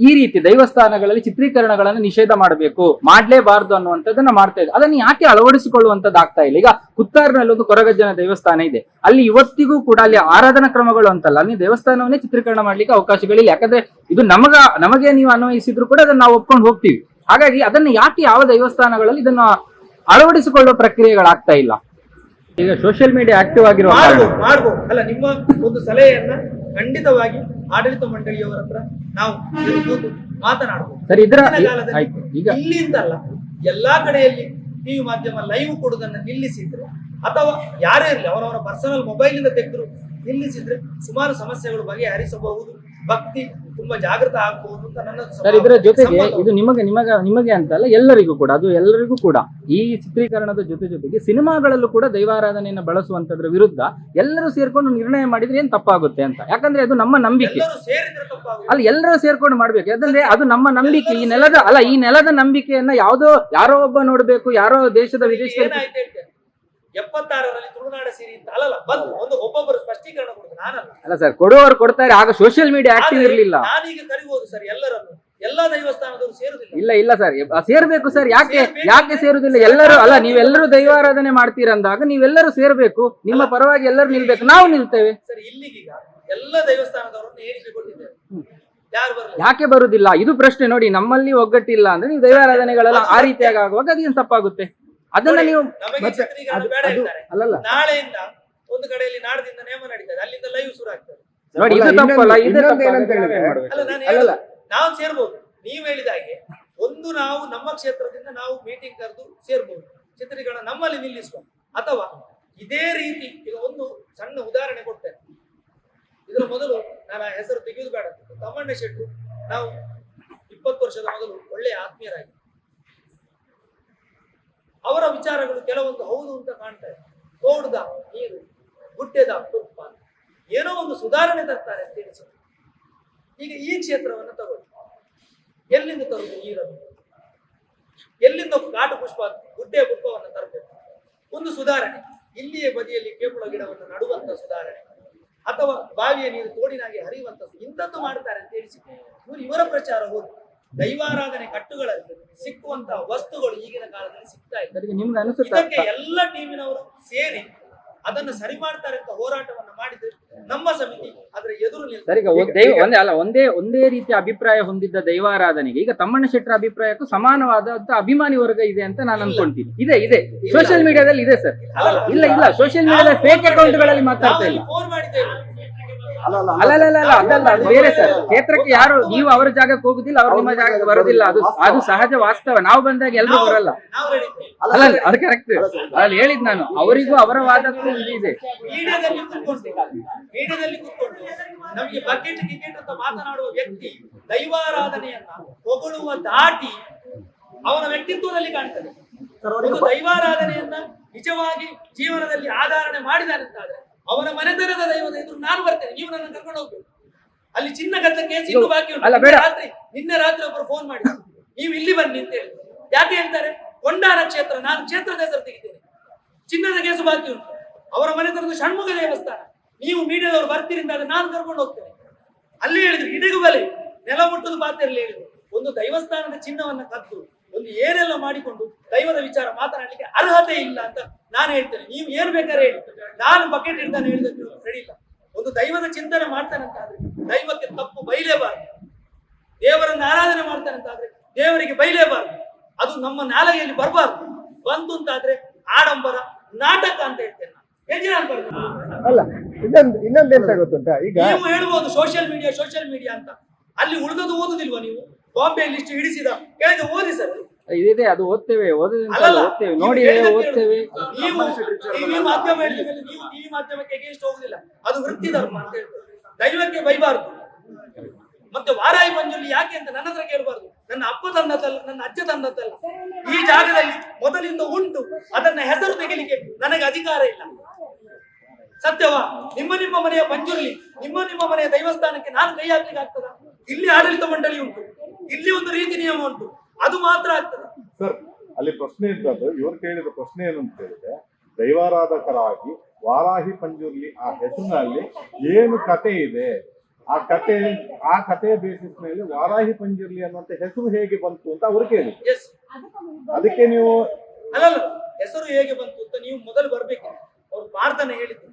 S5: ಈ ರೀತಿ ದೈವಸ್ಥಾನಗಳಲ್ಲಿ ಚಿತ್ರೀಕರಣಗಳನ್ನು ನಿಷೇಧ ಮಾಡಬೇಕು, ಮಾಡ್ಲೇಬಾರ್ದು ಅನ್ನುವಂಥದ್ದನ್ನ ಮಾಡ್ತಾ ಇದ್ದಾರೆ ಅದನ್ನ ಯಾಕೆ ಅಳವಡಿಸಿಕೊಳ್ಳುವಂತದ್ದು ಆಗ್ತಾ ಇಲ್ಲ? ಈಗ ಕುತ್ತಾರ್ನಲ್ಲಿ ಒಂದು ಕೊರಗಜ್ಜನ ದೇವಸ್ಥಾನ ಇದೆ. ಅಲ್ಲಿ ಇವತ್ತಿಗೂ ಕೂಡ ಅಲ್ಲಿ ಆರಾಧನಾ ಕ್ರಮಗಳು ಅಂತಲ್ಲ, ಅಲ್ಲಿ ದೇವಸ್ಥಾನವನ್ನೇ ಚಿತ್ರೀಕರಣ ಮಾಡ್ಲಿಕ್ಕೆ ಅವಕಾಶಗಳಿಲ್ಲ. ಯಾಕಂದ್ರೆ ಇದು ನಮಗ, ನಮಗೆ ನೀವು ಅನ್ವಯಿಸಿದ್ರು ಕೂಡ ಅದನ್ನ ನಾವು ಒಪ್ಕೊಂಡು ಹೋಗ್ತೀವಿ. ಹಾಗಾಗಿ ಅದನ್ನ ಯಾಕೆ ಯಾವ ದೇವಸ್ಥಾನಗಳಲ್ಲಿ ಇದನ್ನ ಅಳವಡಿಸಿಕೊಳ್ಳುವ ಪ್ರಕ್ರಿಯೆಗಳಾಗ್ತಾ ಇಲ್ಲ. ಈಗ ಸೋಷಿಯಲ್ ಮೀಡಿಯಾ ಆಕ್ಟಿವ್ ಆಗಿರುವ
S1: ಮಾಡ್ಬೋದು ಮಾಡ್ಬೋದು. ಅಲ್ಲ ನಿಮ್ಮ ಒಂದು ಸಲಹೆಯನ್ನ ಖಂಡಿತವಾಗಿ ಆಡಳಿತ ಮಂಡಳಿಯವರ ಹತ್ರ ನಾವು ಕೂತು ಮಾತನಾಡಬಹುದು
S5: ಸರ್, ಇದರ-
S1: ಹಿಂದಿನ ಕಾಲದಲ್ಲಿ
S5: ಆಯ್ತು, ಈಗ-
S1: ಇಲ್ಲಿಂದ ಅಲ್ಲ ಎಲ್ಲಾ ಕಡೆಯಲ್ಲಿ ಟಿವಿ ಮಾಧ್ಯಮ ಲೈವ್ ಕೊಡುವುದನ್ನ ನಿಲ್ಲಿಸಿದ್ರೆ ಅಥವಾ ಯಾರೇ ಇರಲಿ ಅವರವರ ಪರ್ಸನಲ್ ಮೊಬೈಲ್ ಇಂದ ತೆಗೆದ್ರು ನಿಲ್ಲಿಸಿದ್ರೆ ಸುಮಾರು ಸಮಸ್ಯೆಗಳು ಬಗೆಹರಿಸಬಹುದು. ಭಕ್ತಿ ತುಂಬಾ ಜಾಗೃತ ಆಗಬಹುದು ಅಂತ ನನ್ನ
S5: ಸರ್ ಇದರ ಜೊತೆಗೆ ಇದು ನಿಮಗೆ ನಿಮಗೆ ನಿಮಗೆ ಅಂತಲ್ಲ ಎಲ್ಲರಿಗೂ ಕೂಡ ಅದು ಎಲ್ಲರಿಗೂ ಕೂಡ. ಈ ಚಿತ್ರೀಕರಣದ ಜೊತೆ ಜೊತೆಗೆ ಸಿನಿಮಾಗಳಲ್ಲೂ ಕೂಡ ದೈವಾರಾಧನೆಯನ್ನು ಬಳಸುವಂತದ್ರ ವಿರುದ್ಧ ಎಲ್ಲರೂ ಸೇರ್ಕೊಂಡು ನಿರ್ಣಯ ಮಾಡಿದ್ರೆ ಏನ್ ತಪ್ಪಾಗುತ್ತೆ ಅಂತ. ಯಾಕಂದ್ರೆ ಅದು ನಮ್ಮ ನಂಬಿಕೆ. ಅಲ್ಲಿ ಎಲ್ಲರೂ ಸೇರ್ಕೊಂಡು ಮಾಡ್ಬೇಕು. ಯಾಕಂದ್ರೆ ಅದು ನಮ್ಮ ನಂಬಿಕೆ. ಈ ನೆಲದ ಅಲ್ಲ ಈ ನೆಲದ ನಂಬಿಕೆಯನ್ನ ಯಾವ್ದೋ ಯಾರೋ ಒಬ್ಬ ನೋಡ್ಬೇಕು ಯಾರೋ ದೇಶದ ವಿದೇಶದಲ್ಲಿ
S1: ಎಪ್ಪತ್ತಾರರಲ್ಲಿ ತುಳುನಾಡ ಸೇರಿ ಅಂತ. ಅಲ್ಲಲ್ಲ ಬಂದು ಒಂದು ಒಬ್ಬೊಬ್ಬರು ಸ್ಪಷ್ಟೀಕರಣ ಕೊಡುದು ನಾನಲ್ಲ.
S5: ಅಲ್ಲ ಸರ್ ಕೊಡುವವರು ಕೊಡ್ತಾರೆ ಆಗ ಸೋಷಿಯಲ್ ಮೀಡಿಯಾ ಆಕ್ಟಿವ್ ಇರಲಿಲ್ಲ.
S1: ನಾನೀಗ ಕರಿಬಹುದು ಸರ್ ಎಲ್ಲರನ್ನು. ಎಲ್ಲಾ ದೈವಸ್ಥಾನದವರು ಸೇರುದಿಲ್ಲ.
S5: ಇಲ್ಲ ಇಲ್ಲ ಸರ್ ಸೇರ್ಬೇಕು ಸರ್ ಯಾಕೆ ಯಾಕೆ ಸೇರುದಿಲ್ಲ? ಎಲ್ಲರೂ ಅಲ್ಲ ನೀವೆಲ್ಲರೂ ದೈವಾರಾಧನೆ ಮಾಡ್ತೀರಂದಾಗ ನೀವೆಲ್ಲರೂ ಸೇರ್ಬೇಕು. ನಿಮ್ಮ ಪರವಾಗಿ ಎಲ್ಲರೂ ನಿಲ್ಬೇಕು. ನಾವು ನಿಲ್ತೇವೆ.
S1: ಸರ್ ಇಲ್ಲಿಗೀಗ ಎಲ್ಲ ದೈವಸ್ಥಾನದವರನ್ನು ಏರಿಕೆ ಕೊಟ್ಟಿದ್ದೇವೆ
S5: ಯಾಕೆ ಬರುದಿಲ್ಲ? ಇದು ಪ್ರಶ್ನೆ ನೋಡಿ ನಮ್ಮಲ್ಲಿ ಒಗ್ಗಟ್ಟಿಲ್ಲ ಅಂದ್ರೆ ನೀವು ದೈವಾರಾಧನೆಗಳೆಲ್ಲ ಆ ರೀತಿಯಾಗಿ ಆಗುವಾಗ ಅದೇನು ತಪ್ಪಾಗುತ್ತೆ? ಅದನ್ನ ನೀವು
S1: ನಮಗೆ
S2: ಮತ್ತೆ ಅದು-
S1: ಬೇಡ
S2: ಅಲ್ಲಲ್ಲ.
S1: ನಾಳೆಯಿಂದ ಒಂದು ಕಡೆಯಲ್ಲಿ ನಾಡದಿಂದ ನೇಮ ನಡೀತದೆ. ಅಲ್ಲಿಂದ ಲೈವ್ ಶುರು ಆಗ್ತದೆ.
S5: ನೋಡಿ ಇದು ತಪ್ಪಲ್ಲ
S2: ಇನ್ನೊಂದು-
S5: ತಪ್ಪಲ್ಲ
S2: ಏನಂತ ಹೇಳಿದ್ರೆ,
S1: ಅಲ್ಲ ನಾನು
S2: ಅಲ್ಲಲ್ಲ.
S1: ನಾವು ಸೇರ್ಬೋದು. ನೀವು ಹೇಳಿದ ಹಾಗೆ ಒಂದು ನಾವು ನಮ್ಮ ಕ್ಷೇತ್ರದಿಂದ ನಾವು ಮೀಟಿಂಗ್ ಕರೆದು ಸೇರ್ಬೋದು. ಚಿತ್ರೀಕರಣ ನಮ್ಮಲ್ಲಿ ನಿಲ್ಲಿಸುವ ಅಥವಾ ಇದೇ ರೀತಿ ಈಗ ಒಂದು ಸಣ್ಣ ಉದಾಹರಣೆ ಕೊಡ್ತೇನೆ. ಇದರ ಮೊದಲು ನಾನು ಹೆಸರು ತೆಗೆಯುದು ಬೇಡ. ತಮ್ಮಣ್ಣ ಶೆಟ್ಟು ನಾವು ಇಪ್ಪತ್ತು ವರ್ಷದ ಮೊದಲು ಒಳ್ಳೆಯ ಆತ್ಮೀಯರಾಗಿ ಅವರ ವಿಚಾರಗಳು ಕೆಲವೊಂದು ಹೌದು ಅಂತ ಕಾಣ್ತಾ ಇದೆ. ತೋಡ್ದ ನೀರು, ಗುಡ್ಡೆದ ತುಪ್ಪ, ಏನೋ ಒಂದು ಸುಧಾರಣೆ ತರ್ತಾರೆ ಅಂತ ತಿಳಿಸಿ ಈಗ ಈ ಕ್ಷೇತ್ರವನ್ನು ತಗೊಳ್ಳಿ. ಎಲ್ಲಿಂದ ತರುವುದು ನೀರನ್ನು? ಎಲ್ಲಿಂದ ಕಾಟು ಪುಷ್ಪ, ಗುಡ್ಡೆಯ ಪುಷ್ಪವನ್ನು ತರಬೇಕು? ಒಂದು ಸುಧಾರಣೆ. ಇಲ್ಲಿಯೇ ಬದಿಯಲ್ಲಿ ಕೇಪುಳ ಗಿಡವನ್ನು ನಡುವಂತ ಸುಧಾರಣೆ. ಅಥವಾ ಬಾವಿಯ ನೀರು ತೋಡಿನಾಗಿ ಹರಿಯುವಂತ ಇಂಥದ್ದು ಮಾಡ್ತಾರೆ ಅಂತ ತಿಳಿಸಿ ಇವರು ಇವರ ಪ್ರಚಾರ ಹೋಗಿ. ದೈವಾರಾಧನೆ ಕಟ್ಟುಗಳಲ್ಲಿ ಸಿಕ್ಕುವಂತ ವಸ್ತುಗಳು ಈಗಿನ ಕಾಲದಲ್ಲಿ ಸಿಗ್ತಾ ಇದೆ
S5: ಸರಿಗೆ ನಿಮ್ಗೆ ಅನಿಸುತ್ತಾ?
S1: ಇದಕ್ಕೆ ಎಲ್ಲ ಟೀಮಿನವರು ಸೇರಿ ಅದನ್ನು ಸರಿ ಮಾಡ್ತಾರೆ ಅಂತ ಹೋರಾಟವನ್ನು ಮಾಡಿದ್ರೆ ನಮ್ಮ ಸಮಿತಿ ಅದರ ಎದುರು ನಿಲ್ತಾರೆ
S5: ಸರಿ ಈಗ ದೈವ ಒಂದೇ ಅಲ್ಲ ಒಂದೇ ಒಂದೇ ರೀತಿಯ ಅಭಿಪ್ರಾಯ ಹೊಂದಿದ್ದ ದೈವಾರಾಧನೆಗೆ ಈಗ ತಮ್ಮಣ್ಣ ಶೆಟ್ಟರ ಅಭಿಪ್ರಾಯಕ್ಕೂ ಸಮಾನವಾದಂತ ಅಭಿಮಾನಿ ವರ್ಗ ಇದೆ ಅಂತ ನಾನು ಅನ್ಕೊಂತೀನಿ. ಇದೆ ಇದೆ. ಸೋಷಿಯಲ್ ಮೀಡಿಯಾದಲ್ಲಿ ಇದೆ ಸರ್ ಇಲ್ಲ ಇಲ್ಲ. ಸೋಷಿಯಲ್ ಮೀಡಿಯಾದಲ್ಲಿ ಫೇಕ್ ಅಕೌಂಟ್ಗಳಲ್ಲಿ ಮಾತಾಡ್ತಾ ಇಲ್ಲ.
S1: ಫೋನ್ ಮಾಡಿದ್ದೇವೆ.
S7: ಅಲ್ಲ
S5: ಅದಲ್ಲ ಅದು ಬೇರೆ ಸರ್. ಕ್ಷೇತ್ರಕ್ಕೆ ಯಾರು ನೀವು ಅವರ ಜಾಗಕ್ಕೆ ಹೋಗುದಿಲ್ಲ ಅವ್ರು ನಿಮ್ಮ ಜಾಗಕ್ಕೆ ಬರೋದಿಲ್ಲ. ಅದು ಅದು ಸಹಜ ವಾಸ್ತವ. ನಾವು ಬಂದಾಗ ಎಲ್ಲರೂ ಬರಲ್ಲ. ಅಲ್ಲ ಅದು ಕರೆಕ್ಟ್ ಅಲ್ಲಿ ಹೇಳಿದ್ ನಾನು. ಅವರಿಗೂ ಅವರ ವಾದಕ್ಕೂ ಇದು
S1: ನಮಗೆ ಬಕೆಟ್ ಅಂತ ಮಾತನಾಡುವ ವ್ಯಕ್ತಿ ದೈವಾರಾಧನೆಯನ್ನ ಹೊಗಳುವ ದಾಟಿ ಅವನ ವ್ಯಕ್ತಿತ್ವದಲ್ಲಿ ಕಾಣ್ತದೆ.
S7: ಸರ್,
S1: ಒಂದು
S7: ಅವರಿಗೆ
S1: ದೈವಾರಾಧನೆಯನ್ನ ನಿಜವಾಗಿ ಜೀವನದಲ್ಲಿ ಆಧಾರಣೆ ಮಾಡಿದಾನಂತಾದ್ರೆ ಅವನ ಮನೆತನದ ದೈವದ ಎದುರು ನಾನು ಬರ್ತೇನೆ ನೀವು ನನ್ನ ಕರ್ಕೊಂಡು ಹೋಗ್ಬೇಕು. ಅಲ್ಲಿ ಚಿನ್ನ ಗದ್ದ ಕೇಸ್ ಇನ್ನು ಬಾಕಿ ಉಂಟು. ರಾತ್ರಿ ನಿನ್ನೆ ರಾತ್ರಿ ಒಬ್ಬರು ಫೋನ್ ಮಾಡಿ ನೀವು ಇಲ್ಲಿ ಬನ್ನಿ ಅಂತ ಹೇಳಿ. ಯಾಕೆ ಹೇಳ್ತಾರೆ? ಕೊಂಡಾರ ಕ್ಷೇತ್ರ ನಾನು ಕ್ಷೇತ್ರದ ಹೆಸರು ತೆಗಿದ್ದೇನೆ ಚಿನ್ನದ ಕೇಸು ಬಾಕಿ ಉಂಟು. ಅವರ ಮನೆತನದ ಷಣ್ಮುಖ ದೇವಸ್ಥಾನ. ನೀವು ಮೀಡಿಯಾದವರು ಬರ್ತೀರಿ ಅಂದ್ರೆ ನಾನು ಕರ್ಕೊಂಡು ಹೋಗ್ತೇನೆ. ಅಲ್ಲಿ ಹೇಳಿದ್ರು ಇಡಿಗು ಬಲೆ ನೆಲ ಮುಟ್ಟದ ಪಾತ್ರೆಯಲ್ಲಿ ಹೇಳಿದ್ರು. ಒಂದು ದೈವಸ್ಥಾನದ ಚಿನ್ನವನ್ನ ಕದ್ದು. ಒಂದು ಏನೆಲ್ಲ ಮಾಡಿಕೊಂಡು ದೈವದ ವಿಚಾರ ಮಾತನಾಡಲಿಕ್ಕೆ ಅರ್ಹತೆ ಇಲ್ಲ ಅಂತ ನಾನು ಹೇಳ್ತೇನೆ. ನೀವು ಏನ್ ಬೇಕಾದ್ರೆ ಹೇಳಿ. ನಾನು ಬಕೆಟ್ ಹಿಡ್ದಾನೆ ಹೇಳಿದ್ರು ನಡೀಲ್ಲ ಒಂದು ದೈವದ ಚಿಂತನೆ ಮಾಡ್ತಾನೆ ಅಂತ ಆದ್ರೆ ದೈವಕ್ಕೆ ತಪ್ಪು ಬೈಲೇಬಾರದು. ದೇವರನ್ನ ಆರಾಧನೆ ಮಾಡ್ತಾನೆ ಅಂತ ಆದ್ರೆ ದೇವರಿಗೆ ಬೈಲೇಬಾರದು. ಅದು ನಮ್ಮ ನಾಲೆಯಲ್ಲಿ ಬರಬಾರ್ದು. ಬಂತು ಅಂತಾದ್ರೆ ಆಡಂಬರ ನಾಟಕ ಅಂತ ಹೇಳ್ತೇನೆ
S2: ಅಲ್ಲ ಇನ್ನೊಂದು ಇನ್ನೊಂದು ಎಂತ ಗೊತ್ತುಂಟಾ? ಈಗ
S1: ನೀವು ಹೇಳ್ಬೋದು ಸೋಷಿಯಲ್ ಮೀಡಿಯಾ ಸೋಷಿಯಲ್ ಮೀಡಿಯಾ ಅಂತ. ಅಲ್ಲಿ ಉಳಿದದ್ದು ಓದುದಿಲ್ವಾ ನೀವು? ಬಾಂಬೆ ಲಿಸ್ಟ್ ಹಿಡಿಸಿದ ಹೇಳಿದ ಓದಿ ಸರ್.
S5: ಇದಿದೆ ಅದು ಓದ್ತೇವೆ ಓದ್ತೇವೆ.
S1: ನೀವು
S5: ನೋಡಿ ಓದ್ತೇವೆ.
S1: ನೀವು ಟಿವಿ ಮಾಧ್ಯಮ ನೀವು ಟಿವಿ ಮಾಧ್ಯಮಕ್ಕೆ ಎಗೇನ್ಸ್ಟ್ ಹೋಗುದಿಲ್ಲ. ಅದು ವೃತ್ತಿ ಧರ್ಮ ಅಂತ ಹೇಳ್ತಾರೆ. ದೈವಕ್ಕೆ ಬೈಬಾರ್ದು. ಮತ್ತೆ ವಾರಾಯಿ ಮಂಜುಲಿ ಯಾಕೆ ಅಂತ ನನ್ನ ಹತ್ರ ಕೇಳಬಾರ್ದು. ನನ್ನ ಅಪ್ಪ ತಂದದ್ದಲ್ಲ ನನ್ನ ಅಜ್ಜ ತಂದದ್ದಲ್ಲ ಈ ಜಾಗದಲ್ಲಿ ಮೊದಲಿಂದ ಉಂಟು. ಅದನ್ನ ಹೆಸರು ತೆಗಿಲಿಕ್ಕೆ ನನಗೆ ಅಧಿಕಾರ ಇಲ್ಲ. ಸತ್ಯವಾ? ನಿಮ್ಮ ನಿಮ್ಮ ಮನೆಯ ಮಂಜುರ್ಲಿ ನಿಮ್ಮ ನಿಮ್ಮ ಮನೆಯ ದೈವಸ್ಥಾನಕ್ಕೆ ನಾನು ಕೈ ಹಾಕ್ಲಿಕ್ಕೆ ಆಗ್ತದ? ಇಲ್ಲಿ ಆಡಳಿತ ಮಂಡಳಿ ಉಂಟು. ಇಲ್ಲಿ ಒಂದು ರೀತಿ ನಿಯಮ ಉಂಟು. ಅದು ಮಾತ್ರ ಆಗ್ತದೆ.
S10: ಸರ್ ಅಲ್ಲಿ ಪ್ರಶ್ನೆ ಇದ್ದದ್ದು ಇವರು ಕೇಳಿದ ಪ್ರಶ್ನೆ ಏನು ಅಂತ ಹೇಳಿದ್ರೆ ದೈವಾರಾಧಕರಾಗಿ ವಾರಾಹಿ ಪಂಜುರ್ಲಿ ಆ ಹೆಸರಿನಲ್ಲಿ ಏನು ಕತೆ ಇದೆ? ಆ ಕತೆ ಆ ಕಥೆಯ ಬೇಸಿಸ್ ಮೇಲೆ ವಾರಾಹಿ ಪಂಜುರ್ಲಿ ಅನ್ನುವಂತ ಹೆಸರು ಹೇಗೆ ಬಂತು ಅಂತ ಅವರು
S1: ಕೇಳಿ
S10: ಅದಕ್ಕೆ ನೀವು
S1: ಅಲ್ಲಲ್ಲ ಹೆಸರು ಹೇಗೆ ಬಂತು ಅಂತ ನೀವು ಮೊದಲು ಬರ್ಬೇಕು ಅವ್ರು ಪ್ರಾರ್ಥನೆ ಹೇಳಿದ್ರು.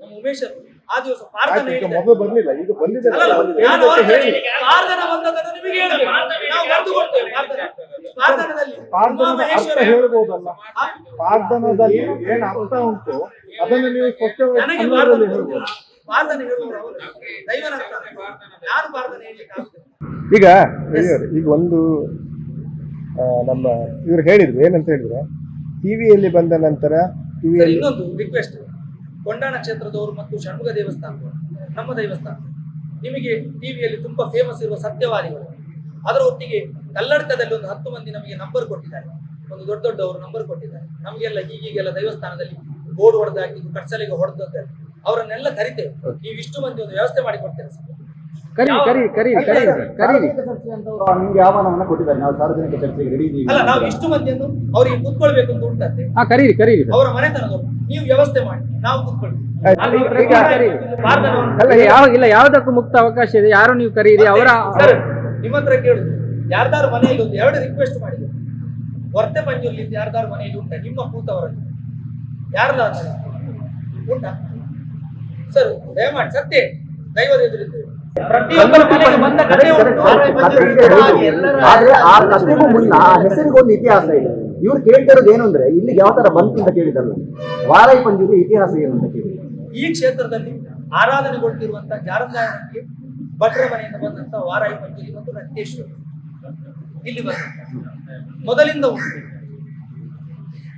S1: ನಮ್ಮ ಉಮೇಶ್ ಅವರು ಆ ದಿವಸ ಪ್ರಾರ್ಥನೆ
S10: ಮೊದಲು ಬರ್ಲಿಲ್ಲ ಈಗ ಬಂದಿದೆ.
S1: ಅಲ್ಲಲ್ಲ,
S10: ಅದು
S1: ನಾನು
S10: ಹೇಳಿದ್ದಕ್ಕೆ
S1: ಹೊರಟೆ.
S10: ಹೇಳಿ
S1: ಪ್ರಾರ್ಥನೆ ಬಂದದ್ದನ್ನು ನಿಮಗೆ ಹೇಳ್ಬೇಕು ನಾವು ಬರೆದು ಕೊಡ್ತೇವೆ ಪ್ರಾರ್ಥನೆ ಪ್ರಾರ್ಥನದಲ್ಲಿ
S10: ಪ್ರಾರ್ಥನದ ಅರ್ಥ
S1: ಉಮಾಮಹೇಶ್ವರ
S10: ಹೇಳ್ಬೋದಲ್ಲ.
S1: ಆ?
S10: ಪ್ರಾರ್ಥನದಲ್ಲಿ ಏನ್ ಅರ್ಥ ಉಂಟು ಅದನ್ನು ನೀವು ಸ್ಪಷ್ಟವಾಗಿ
S1: ನನಗೆ
S10: ಕನ್ನಡದಲ್ಲಿ
S1: ಪ್ರಾರ್ಥನೆ
S10: ಹೇಳ್ಬೋದು.
S1: ಪ್ರಾರ್ಥನೆ ಹೇಳುವವರು ಅವರು ದೈವನ ಅರ್ಥ ನಾನು ಪ್ರಾರ್ಥನೆ ಹೇಳಲಿಕ್ಕೆ ಆಗುದಿಲ್ಲ.
S2: ಈಗ ಈಗ ಒಂದು ಆ, ನಮ್ಮ ಇವ್ರು ಹೇಳಿದ್ರು ಏನಂತ ಹೇಳಿದ್ರೆ? ಟಿವಿಯಲ್ಲಿ ಬಂದ ನಂತರ ಟಿವಿಯಲ್ಲಿ
S1: ಇನ್ನೊಂದು ರಿಕ್ವೆಸ್ಟ್ ಕೊಂಡಾಣ ಕ್ಷೇತ್ರದವರು ಮತ್ತು ಷಣ್ಮುಖ ದೇವಸ್ಥಾನದವರು ನಮ್ಮ ದೇವಸ್ಥಾನ ನಿಮಗೆ ಟಿವಿಯಲ್ಲಿ ತುಂಬಾ ಫೇಮಸ್ ಇರುವ ಸತ್ಯವಾದಿಗಳು. ಅದರ ಒಟ್ಟಿಗೆ ಕಲ್ಲಡ್ಕದಲ್ಲಿ ಒಂದು ಹತ್ತು ಮಂದಿ ನಮಗೆ ನಂಬರ್ ಕೊಟ್ಟಿದ್ದಾರೆ. ಒಂದು ದೊಡ್ಡ ದೊಡ್ಡವರು ನಂಬರ್ ಕೊಟ್ಟಿದ್ದಾರೆ. ನಮಗೆಲ್ಲ ಈಗೀಗೆಲ್ಲ ದೇವಸ್ಥಾನದಲ್ಲಿ ಬೋರ್ಡ್ ಹೊಡೆದಾಗಿ ಕಟ್ಸಲಿಗೆ ಹೊಡೆದದ್ದು ಅವರನ್ನೆಲ್ಲ ಕರಿತೇವೆ ನೀವು ಇಷ್ಟು ಮಂದಿ ಒಂದು ವ್ಯವಸ್ಥೆ ಮಾಡಿ ಕೊಡ್ತೇವೆ ಸರ್?
S5: ಕರಿ ಕರಿ
S7: ಕರಿ ಕರಿ ಅಂತವ್ರು ನಿಮ್ಗೆ ಆಹ್ವಾನವನ್ನ ಕೊಟ್ಟಿದ್ದಾರೆ. ನಾವು ಸಾರ್ವಜನಿಕ ಚರ್ಚೆಗೆ ರೆಡಿ ಇದೀವಿ.
S1: ಅಲ್ಲ ನಾವು ಇಷ್ಟು ಮಂದಿಯನ್ನು ಅವ್ರಿಗೆ ಕೂತ್ಕೊಳ್ಬೇಕು ಅಂತ ಉಂಟಂತೆ.
S5: ಹಾ ಕರೀರಿ ಕರೀರಿ
S1: ಅವರ ಮನೆತನದವರು. ನೀವು ವ್ಯವಸ್ಥೆ ಮಾಡಿ ನಾವು ಕೂತ್ಕೊಳ್ತೀವಿ. ಅಲ್ಲಿ
S5: ಯಾವ ಇಲ್ಲ ಯಾವ್ದಕ್ಕೂ ಮುಕ್ತ ಅವಕಾಶ ಇದೆ. ಯಾರು ನೀವು ಕರೀರಿ ಅವರ
S1: ನಿಮ್ಮ ಹತ್ರ ಕೇಳುದು. ಯಾರ್ದಾರು ಮನೆಯಲ್ಲಿ ಒಂದು ಎರಡು ರಿಕ್ವೆಸ್ಟ್ ಮಾಡಿದ್ರು. ವರ್ತೆ ಪಂಜಲ್ಲಿ ಯಾರ್ದಾರು ಮನೆಯಲ್ಲಿ ಉಂಟ? ನಿಮ್ಮ ಕೂತವರಲ್ಲಿ. ಯಾರ್ದಾರು ಉಂಟಾ? ಸರ್ ದಯಮಾಡಿ ಸತ್ಯ ದೈವದ ಎದುರಿದ್ದೇವೆ
S7: ಆದ್ರೆ ಆ ಕಥೆಗೂ ಮುನ್ನ ಆ ಹೆಸರಿಗೊಂದು ಇತಿಹಾಸ ಇದೆ. ಇವ್ರು ಕೇಳ್ತಿರೋದು ಏನು ಅಂದ್ರೆ ಇಲ್ಲಿಗೆ ಯಾವ ತರ ಬಂತು ಅಂತ ಕೇಳಿದಲ್ಲ. ವಾರಾಯಿ ಪಂಜುರಿ ಇತಿಹಾಸ ಏನು ಅಂತ ಕೇಳಿ.
S1: ಈ ಕ್ಷೇತ್ರದಲ್ಲಿ ಆರಾಧನೆಗೊಳ್ತಿರುವಂತಹ ಜಾರಂಗಾಯನಕ್ಕೆ ಭಟ್ರ ಮನೆಯಿಂದ ಬಂದಂತ ವಾರಾಯಿ ಪಂಚಲಿ ಮತ್ತು ರಕ್ತೇಶ್ವರ ಇಲ್ಲಿ ಬಂದ. ಮೊದಲಿಂದ ಉಂಟು.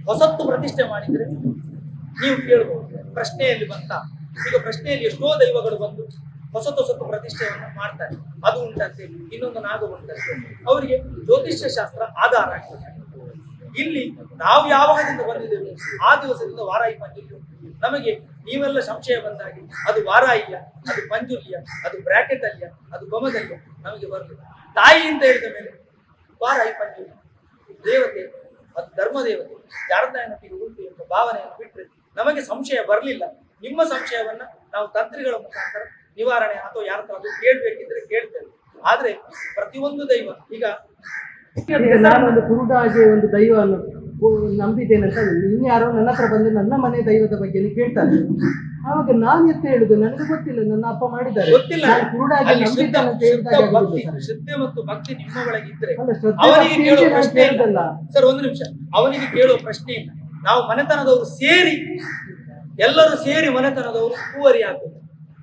S1: ಹೊಸತ್ತು ಪ್ರತಿಷ್ಠೆ ಮಾಡಿದ್ರೆ ನೀವು ಕೇಳಬಹುದು ಪ್ರಶ್ನೆಯಲ್ಲಿ ಬಂತ. ಈಗ ಪ್ರಶ್ನೆಯಲ್ಲಿ ಎಷ್ಟೋ ದೈವಗಳು ಬಂದು ಹೊಸತು ಹೊಸತು ಪ್ರತಿಷ್ಠೆಯನ್ನು ಮಾಡ್ತಾರೆ. ಅದು ಉಂಟಂತೆ ಇನ್ನೊಂದು ನಾಗ ಉಂಟಂತೆ ಅವರಿಗೆ ಜ್ಯೋತಿಷ್ಯ ಶಾಸ್ತ್ರ ಆಧಾರ ಆಗ್ತದೆ. ಇಲ್ಲಿ ನಾವು ಯಾವಾಗದಿಂದ ಬಂದಿದ್ದೇವೆ? ಆ ದಿವಸದಿಂದ ವಾರಾಯಿ ಪಂಜುಲಿ ಉಂಟು. ನಮಗೆ ನೀವೆಲ್ಲ ಸಂಶಯ ಬಂದಾಗೆ ಅದು ವಾರಾಯಿಯ ಅದು ಪಂಜುಲಿಯ ಅದು ಬ್ರಾಕೆಟ್ ಅಲ್ಲಿಯ ಅದು ಗೊಮದಲ್ಲಿಯ ನಮಗೆ ಬರಲಿಲ್ಲ. ತಾಯಿ ಅಂತ ಹೇಳಿದ ಮೇಲೆ ವಾರಾಯಿ ಪಂಜುಲಿ ದೇವತೆ, ಅದು ಧರ್ಮದೇವತೆ ದೇವತೆ ಯಾರದಾಯನೊಟ್ಟಿಗೆ ಉಂಟು ಎಂಬ ಭಾವನೆಯನ್ನು ಬಿಟ್ಟರೆ ನಮಗೆ ಸಂಶಯ ಬರಲಿಲ್ಲ. ನಿಮ್ಮ ಸಂಶಯವನ್ನ ನಾವು ತಂತ್ರಿಗಳ ಮುಖಾಂತರ ನಿವಾರಣೆ ಅಥವಾ ಯಾರ ಹತ್ರ ಅದು ಕೇಳ್ಬೇಕಿದ್ರೆ ಕೇಳ್ತೇವೆ ಆದ್ರೆ ಪ್ರತಿಯೊಂದು ದೈವ ಈಗ
S8: ನಾನೊಂದು ಕುರುಡಾಗಿ ಒಂದು ದೈವವನ್ನು ಅನ್ನೋದು ನಂಬಿದ್ದೇನೆ ಅಂತ ಇನ್ಯಾರೋ ನನ್ನ ಹತ್ರ ಬಂದು ನನ್ನ ಮನೆ ದೈವದ ಬಗ್ಗೆ ಕೇಳ್ತಾರೆ. ಆವಾಗ ನಾನು ಎತ್ತ ಹೇಳುದು ನನಗೆ ಗೊತ್ತಿಲ್ಲ ನನ್ನ ಅಪ್ಪ ಮಾಡಿದ್ದಾರೆ.
S1: ಗೊತ್ತಿಲ್ಲ. ಶ್ರದ್ಧೆ ಮತ್ತು ಭಕ್ತಿ ನಿಮ್ಮ ಒಳಗೆ ಇದ್ರೆ ಅವನಿಗೆ ಕೇಳುವ ಪ್ರಶ್ನೆ ಇಲ್ಲ. ಸರ್ ಒಂದು ನಿಮಿಷ. ಅವನಿಗೆ ಕೇಳುವ ಪ್ರಶ್ನೆ ಇಲ್ಲ. ನಾವು ಮನೆತನದವರು ಸೇರಿ ಎಲ್ಲರೂ ಸೇರಿ ಮನೆತನದವರು ಹೂವರಿ ಹಾಕುದು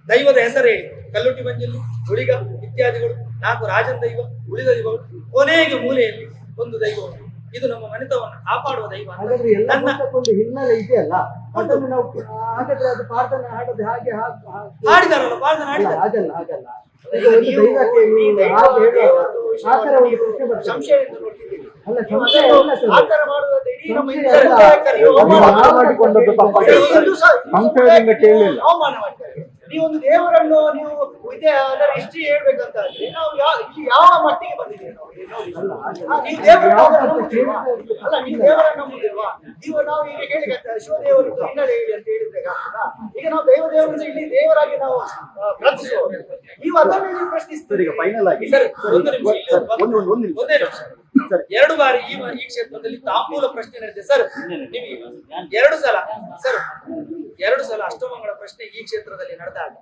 S1: ದೈವದ ಹೆಸರು ಕಲ್ಲುಟಿ ಕಲ್ಲುಟ್ಟಿ ಬಂಜಲ್ಲಿ ಉಳಿಗ ಇತ್ಯಾದಿಗಳು ನಾಲ್ಕು ರಾಜನ ದೈವ ಉಳಿದ ದೈವಗಳು ಕೊನೆಗೆ ಮೂಲೆಯಲ್ಲಿ ಒಂದು ದೈವ ಇದು ನಮ್ಮ ಮನೆತವನ್ನು ಕಾಪಾಡುವ ದೈವ
S8: ಹಿನ್ನೆಲೆ ಇದೆಯಲ್ಲ? ಹಾಗಾದ್ರೆ ಅದು ಪ್ರಾರ್ಥನೆ ಹಾಡೋದು ಹಾಗೆ
S1: ಹಾಡಿದಾರಲ್ಲ ಪ್ರಾರ್ಥನೆ ಹಾಡಿದ್ದಾರೆ
S8: ಹಾಗಲ್ಲ ಸಂಶಯ
S10: ಮಾಡಿಕೊಂಡದ್ದು ತಪ್ಪಾಗಿದೆ. ಸಂಶಯದಿಂದ ಕೇಳಲಿಲ್ಲ.
S3: ನೀವು ಒಂದು ದೇವರನ್ನು ನೀವು ಇದೆ ಅದರ ಹಿಸ್ಟ್ರಿ ಹೇಳ್ಬೇಕಂತ ಅಂದ್ರೆ ನಾವು ಯಾವ ಇಲ್ಲಿ ಯಾವ ಮಟ್ಟಿಗೆ ಬಂದಿದ್ದೇವೆ ನಾವು? ದೇವರನ್ನು? ಅಲ್ಲ ನೀವು ದೇವರನ್ನು ನಂಬುದಿಲ್ವಾ? ನೀವು ನಾವು ಈಗ ಹೇಳಿ ಶಿವದೇವರು ಹಿನ್ನೆಲೆ ಹೇಳಿ ಅಂತ ಹೇಳಿದ್ರೆ ಈಗ ನಾವು ದೇವ ದೇವರು ಇಲ್ಲಿ ದೇವರಾಗಿ ನಾವು ಪ್ರಾರ್ಥಿಸುವ ಪ್ರಾರ್ಥಿಸುವವರು. ನೀವು ಅದನ್ನು ನೀವು ಪ್ರಶ್ನಿಸ್ತೀರಿ.
S7: ಈಗ ಫೈನಲ್ ಆಗಿ.
S1: ಸರ್, ಒಂದು ನಿಮಿಷ, ಒಂದು-
S7: ನಿಮಿಷ.
S1: ಒಂದೇ ನಿಮಿಷ.
S7: ಸರ್.
S1: ಎರಡು ಬಾರಿ ಈ ಕ್ಷೇತ್ರದಲ್ಲಿ ತಾಂಬೂಲ ಪ್ರಶ್ನೆ ನಡೆದಿದೆ. ಸರ್ ನಿಮಗೆ ಎರಡು ಸಲ. ಸರ್ ಎರಡು ಸಲ ಅಷ್ಟಮಂಗಳ ಪ್ರಶ್ನೆ ಈ ಕ್ಷೇತ್ರದಲ್ಲಿ ನಡೆದಾಗ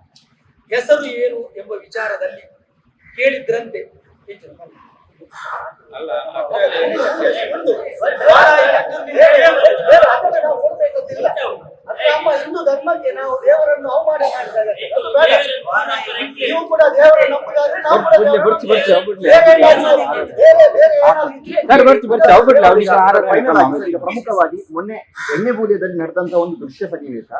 S1: ಹೆಸರು ಏನು ಎಂಬ ವಿಚಾರದಲ್ಲಿ ಕೇಳಿದ್ರಂತೆ. ಹೆಚ್ಚು
S3: ನಮ್ಮ ಹಿಂದೂ ಧರ್ಮಕ್ಕೆ ನಾವು ದೇವರನ್ನು ಅವಮಾನ ಮಾಡಿದಾಗ ನೀವು ಕೂಡ ದೇವರನ್ನು ನಂಬುದಾದ್ರೆ ನಾವು ಕೂಡ
S7: ಪ್ರಮುಖವಾಗಿ ಮೊನ್ನೆ ಎಣ್ಣೆ ಬೂಲಿಯದಲ್ಲಿ ನಡೆದಂತ ಒಂದು ದೃಶ್ಯ ಸನ್ನಿವೇಶ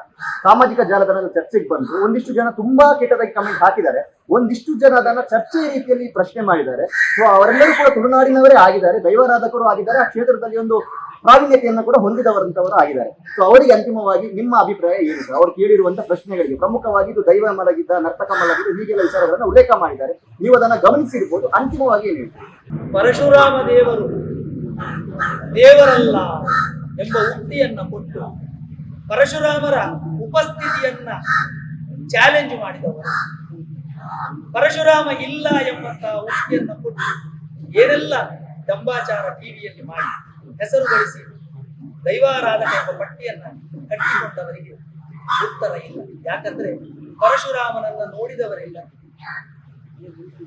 S7: ಸಾಮಾಜಿಕ ಜಾಲತಾಣದ ಚರ್ಚೆಗೆ ಬಂದು ಒಂದಿಷ್ಟು ಜನ ತುಂಬಾ ಕೆಟ್ಟದಾಗಿ ಕಮೆಂಟ್ ಹಾಕಿದ್ದಾರೆ. ಒಂದಿಷ್ಟು ಜನ ಅದನ್ನ ಚರ್ಚೆ ರೀತಿಯಲ್ಲಿ ಪ್ರಶ್ನೆ ಮಾಡಿದ್ದಾರೆ. ಸೊ ಅವರೆಲ್ಲರೂ ಕೂಡ ತುಳುನಾಡಿನವರೇ ಆಗಿದ್ದಾರೆ. ದೈವಾರಾಧಕರು ಆಗಿದ್ದಾರೆ. ಆ ಕ್ಷೇತ್ರದಲ್ಲಿ ಒಂದು ಪ್ರಾವೀಣ್ಯತೆಯನ್ನು ಕೂಡ ಹೊಂದಿದವರಂತವರು ಆಗಿದ್ದಾರೆ. ಸೊ ಅವರಿಗೆ ಅಂತಿಮವಾಗಿ ನಿಮ್ಮ ಅಭಿಪ್ರಾಯ ಏನು ಸರ್? ಅವ್ರು ಕೇಳಿರುವಂತ ಪ್ರಶ್ನೆಗಳಿಗೆ ಪ್ರಮುಖವಾಗಿ ಇದು ದೈವ ಮಲಗಿದ್ದ, ನರ್ತಕ ಮಲಗಿದ್ದ, ಹೀಗೆಲ್ಲ ವಿಚಾರಗಳನ್ನು ಉಲ್ಲೇಖ ಮಾಡಿದ್ದಾರೆ. ನೀವು ಅದನ್ನ ಗಮನಿಸಿರ್ಬೋದು. ಅಂತಿಮವಾಗಿ ಏನು
S1: ಪರಶುರಾಮ ದೇವರು ದೇವರಲ್ಲ ಎಂಬ ಉಕ್ತಿಯನ್ನ ಕೊಟ್ಟು ಪರಶುರಾಮರ ಉಪಸ್ಥಿತಿಯನ್ನ ಚಾಲೆಂಜ್ ಮಾಡಿದವರು. ಪರಶುರಾಮ ಇಲ್ಲ ಎಂಬಂತಹ ಉಕ್ತಿಯನ್ನ ಕೊಟ್ಟು ಏನೆಲ್ಲ ದಂಬಾಚಾರ ಟಿವಿಯಲ್ಲಿ ಮಾಡಿ ಹೆಸರು ಗಳಿಸಿ ದೈವಾರಾಧನೆ ಎಂಬ ಪಟ್ಟಿಯನ್ನ ಕಟ್ಟಿಕೊಂಡವರಿಗೆ ಉತ್ತರ ಇಲ್ಲ. ಯಾಕಂದ್ರೆ ಪರಶುರಾಮನನ್ನ ನೋಡಿದವರಿಲ್ಲ.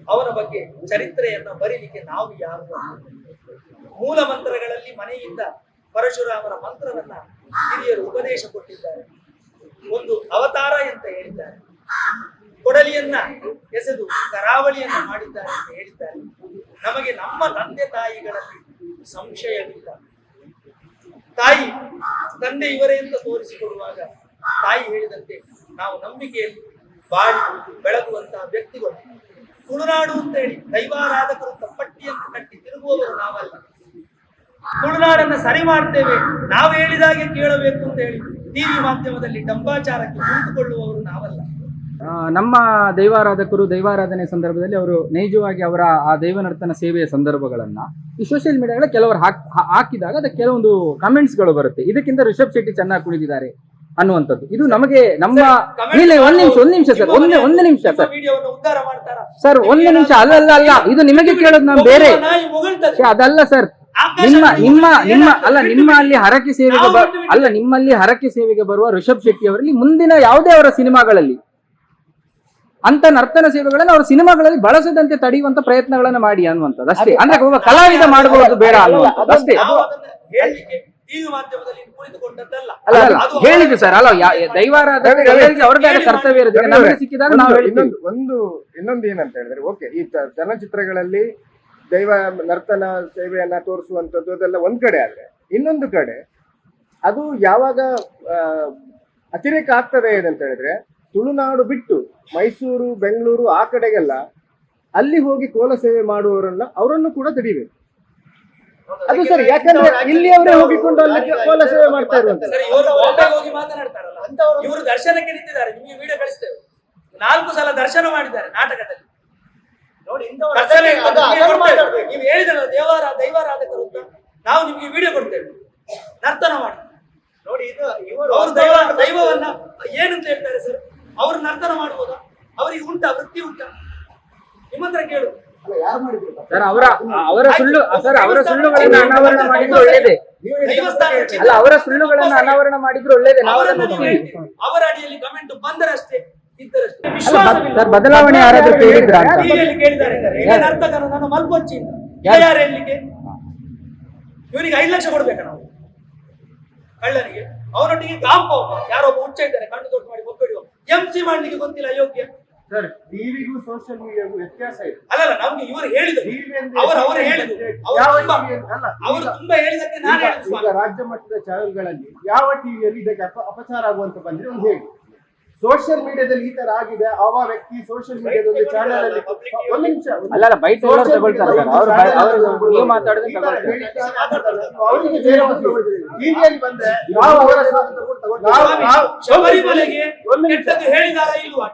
S1: ಅವನ ಬಗ್ಗೆ ಚರಿತ್ರೆಯನ್ನ ಬರೀಲಿಕ್ಕೆ ನಾವು ಯಾರು ಮೂಲ ಮಂತ್ರಗಳಲ್ಲಿ ಮನೆಯಿಂದ ಪರಶುರಾಮನ ಮಂತ್ರವನ್ನ ಹಿರಿಯರು ಉಪದೇಶ ಕೊಟ್ಟಿದ್ದಾರೆ. ಒಂದು ಅವತಾರ ಅಂತ ಹೇಳಿದ್ದಾರೆ. ಕೊಡಲಿಯನ್ನ ಎಸೆದು ಕರಾವಳಿಯನ್ನ ಮಾಡಿದ್ದಾರೆ ಅಂತ ಹೇಳಿದ್ದಾರೆ. ನಮಗೆ ನಮ್ಮ ತಂದೆ ತಾಯಿಗಳಲ್ಲಿ ಸಂಶಯವಿಲ್ಲ ತಾಯಿ, ತಂದೆ ಇವರೇ ಅಂತ ತೋರಿಸಿಕೊಡುವಾಗ ತಾಯಿ ಹೇಳಿದಂತೆ ನಾವು ನಂಬಿಕೆಯಲ್ಲಿ ಬಾಳಿ ಬೆಳಗುವಂತಹ ವ್ಯಕ್ತಿಗಳು ತುಳುನಾಡು ಅಂತ ಹೇಳಿ ದೈವಾರಾಧಕರು ತಪ್ಪಟ್ಟಿಯನ್ನು ಪಟ್ಟಿಯನ್ನು ಕಟ್ಟಿ ತಿರುಗುವವರು ನಾವಲ್ಲ. ತುಳುನಾಡನ್ನ ಸರಿ ಮಾಡ್ತೇವೆ, ನಾವು ಹೇಳಿದಾಗೆ ಕೇಳಬೇಕು ಅಂತ ಹೇಳಿ ಟಿವಿ ಮಾಧ್ಯಮದಲ್ಲಿ ಡಂಬಾಚಾರಕ್ಕೆ ಕುಳಿತುಕೊಳ್ಳುವವರು ನಾವಲ್ಲ.
S5: ನಮ್ಮ ದೈವಾರಾಧಕರು ದೈವಾರಾಧನೆ ಸಂದರ್ಭದಲ್ಲಿ ಅವರು ನೈಜವಾಗಿ ಅವರ ಆ ದೈವನರ್ತನ ಸೇವೆಯ ಸಂದರ್ಭಗಳನ್ನ ಈ ಸೋಷಿಯಲ್ ಮೀಡಿಯಾಗಳ ಕೆಲವರು ಹಾಕ್- ಹಾಕಿದಾಗ ಅದಕ್ಕೆ ಕೆಲವೊಂದು ಕಮೆಂಟ್ಸ್ಗಳು ಬರುತ್ತೆ. ಇದಕ್ಕಿಂತ ರಿಷಬ್ ಶೆಟ್ಟಿ ಚೆನ್ನಾಗಿ ಕುಳಿದಿದ್ದಾರೆ ಅನ್ನುವಂಥದ್ದು. ಇದು ನಮಗೆ ನಮ್ಮ ಇಲ್ಲ ಒಂದ್ ನಿಮಿಷ ಒಂದ್ ನಿಮಿಷ ಸರ್ ಒಂದೇ ಒಂದ್ ನಿಮಿಷ ಸರ್. ಸರ್ ಒಂದು ನಿಮಿಷ ಅಲ್ಲ ಅಲ್ಲ ಇದು ನಿಮಗೆ ಕೇಳೋದು ನಾವು ಬೇರೆ. ಅದಲ್ಲ ಸರ್ ನಿಮ್ಮ ನಿಮ್ಮ ನಿಮ್ಮ ಅಲ್ಲ ನಿಮ್ಮ ಅಲ್ಲಿ ಹರಕೆ ಸೇವೆಗೆ. ಅಲ್ಲ ನಿಮ್ಮಲ್ಲಿ ಹರಕೆ ಸೇವೆಗೆ ಬರುವ ರಿಷಬ್ ಶೆಟ್ಟಿ ಅವರಲ್ಲಿ ಮುಂದಿನ ಯಾವುದೇ ಅವರ ಸಿನಿಮಾಗಳಲ್ಲಿ ಅಂತ ನರ್ತನ ಸೇವೆಗಳನ್ನು ಅವರ ಸಿನಿಮಾಗಳಲ್ಲಿ ಬಳಸದಂತೆ ತಡೆಯುವಂತ ಪ್ರಯತ್ನಗಳನ್ನ ಮಾಡಿ ಅನ್ನುವಂಥದ್ದು. ಅಷ್ಟೇ. ಅಂದ್ರೆ ಒಬ್ಬ ಕಲಾವಿದ ಮಾಡಬಹುದು ಬೇಡ ಅನ್ನುವಂಥದ್ದು. ಅಷ್ಟೇ. ಹೇಳಿದ್ರು ಸರ್. ಅಲ್ಲ ಯಾ- ದೈವಾರಾಧಕರಿಗೆ ಅವ್ರದ್ದೇ ಕರ್ತವ್ಯ ಇರುತ್ತೆ ನಮಗೆ ಸಿಕ್ಕಿದಾಗ ನಾವು
S2: ಇನ್ನೊಂದು ಒಂದು ಇನ್ನೊಂದು ಏನಂತ ಹೇಳಿದ್ರೆ ಓಕೆ ಈ ಚಲನಚಿತ್ರಗಳಲ್ಲಿ ದೈವ ನರ್ತನ ಸೇವೆಯನ್ನ ತೋರಿಸುವಂತದ್ದು ಅದೆಲ್ಲ ಒಂದ್ ಕಡೆ ಆದ್ರೆ ಇನ್ನೊಂದು ಕಡೆ ಅದು ಯಾವಾಗ ಆ, ಅತಿರೇಕ ಆಗ್ತದೆ ಏನಂತ ಹೇಳಿದ್ರೆ ತುಳುನಾಡು ಬಿಟ್ಟು ಮೈಸೂರು ಬೆಂಗಳೂರು ಆ ಕಡೆಗೆಲ್ಲ ಅಲ್ಲಿ ಹೋಗಿ ಕೋಲ ಸೇವೆ ಮಾಡುವವರನ್ನ ಅವರನ್ನು ಕೂಡ ತಡಿಬೇಕು ಅದು ಸರ್ ಯಾಕಂದ್ರೆ ಇಲ್ಲಿ ಅವರೇ ಹೋಗಿಕೊಂಡು ಅಲ್ಲಿ ಕೋಲ ಸೇವೆ ಮಾಡ್ತಾ ಇರುವಂತ
S1: ಸರಿ ಇವರು ಹೋಗಿ ಮಾತನಾಡ್ತಾರಲ್ಲ ಇವರು ದರ್ಶನಕ್ಕೆ ನಿಂತಿದ್ದಾರೆ ನಿಮಗೆ ವಿಡಿಯೋ ಕಳಿಸ್ತೇವೆ. ನಾಲ್ಕು ಸಲ ದರ್ಶನ ಮಾಡಿದ್ದಾರೆ ನಾಟಕದಲ್ಲಿ.
S3: ನೋಡಿ.
S1: ನೀವು ಹೇಳಿದ್ರಲ್ಲ ದೇವಾರ ದೈವಾರಾಧಕರು ಅಂತ. ನಾವು ನಿಮಗೆ ವಿಡಿಯೋ ಕೊಡ್ತೇವೆ. ನರ್ತನ ಮಾಡಿ
S3: ನೋಡಿ ಇದು ಇವರು
S1: ಅವರು ದೈವ ದೈವವನ್ನ ಏನಂತ ಹೇಳ್ತಾರೆ ಸರ್? ಅವರು ನರ್ತನ ಮಾಡ್ಬೋದಾ? ಅವರಿಗೆ ಉಂಟಾ ವೃತ್ತಿ ಉಂಟಾ? ನಿಮ್ಮ ಹತ್ರ ಕೇಳು.
S3: ಯಾರು ಮಾಡಿದ್ರು?
S5: ಸರ್ ಅವರ ಅವರ ಸುಳ್ಳು ಸರ್ ಅವರ ಸುಳ್ಳುಗಳನ್ನ ಅನಾವರಣ ಮಾಡಿದ್ರು ಒಳ್ಳೇದೇ? ಅಲ್ಲ ಅವರ ಸುಳ್ಳುಗಳನ್ನ ಅನಾವರಣ ಮಾಡಿದ್ರು ಒಳ್ಳೇದೇ.
S1: ಅವರ ಅಡಿಯಲ್ಲಿ ಕಮೆಂಟ್ ಬಂದರಷ್ಟೇ
S5: ಸರ್ ಬದಲಾವಣೆ ಯಾರಾದ್ರೂ ಕೇಳಿದ್ರ
S1: ನರ್ತಕರು ನಾನು ಮಲ್ಪೊಚ್ಚಿ ಯಾರು? ಹೇಳಲಿಕ್ಕೆ? ಇವನಿಗೆ ಐದು ಲಕ್ಷ ಕೊಡ್ಬೇಕ ನಾವು? ಕಳ್ಳನಿಗೆ? ಅವನೊಟ್ಟಿಗೆ ಗಾಂಪ ಒಬ್ಬ ಯಾರೊಬ್ಬ ಹುಚ್ಚ ಇದ್ದಾರೆ ಕಣ್ಣು ದೊಡ್ಡ ಮಾಡಿ ಒಬ್ಬಡಿವ ಎಂ ಸಿ ಮಾಡ್ಲಿಕ್ಕೆ ಗೊತ್ತಿಲ್ಲ ಅಯೋಗ್ಯ
S2: ಸರ್ ಟಿವಿಗೂ ಸೋಷಿಯಲ್ ಮೀಡಿಯಾಗೂ ವ್ಯತ್ಯಾಸ ಇದೆ.
S1: ಅಲ್ಲ ನಮ್ಗೆ ಇವರು ಹೇಳಿದ್ರು. ಅವರು ಅವರು ಹೇಳಿದ್ರು. ಅವರು ತುಂಬಾ ಹೇಳಿದಕ್ಕೆ ನಾನು
S2: ರಾಜ್ಯ ಮಟ್ಟದ ಚಾನೆಲ್ಗಳಲ್ಲಿ ಯಾವ ಟಿವಿಯಲ್ಲಿ ಇದಕ್ಕೆ ಅಪ ಅಪಚಾರ ಆಗುವಂತ ಬಂದ್ರೆ ಒಂದು ಹೇಳಿ. ಸೋಷಿಯಲ್ ಮೀಡಿಯಾದಲ್ಲಿ ಈ ತರ ಆಗಿದೆ. ಅವ ವ್ಯಕ್ತಿ ಸೋಷಿಯಲ್ ಮೀಡಿಯಾದಲ್ಲಿ ಚಾನೆಲ್ ಅಲ್ಲಿ ಒಂದ್ ನಿಮಿಷ
S5: ಅಲ್ಲ ಅಲ್ಲ ಬೈಟ್ ಎಲ್ಲರೂ ತಗೊಳ್ತಾರೆ ಸರ್ ಅವ್ರು ಅವರು
S2: ಅಲ್ಲಿ
S5: ನೀವು ಮಾತಾಡಿದ್ರೆ ತಗೊಳ್ತಾರೆ.
S2: ಅವರಿಗೆ ಬೇರೆ ಒಂದು ಟಿವಿಯಲ್ಲಿ ಬಂದ್ರೆ ನಾವು ಅವರ
S1: ಶಬರಿಮಲೆಗೆ
S2: ಒಂದು
S1: ಕೆಟ್ಟದ್ದು ಹೇಳಿದಾರ ಇಲ್ವಾ?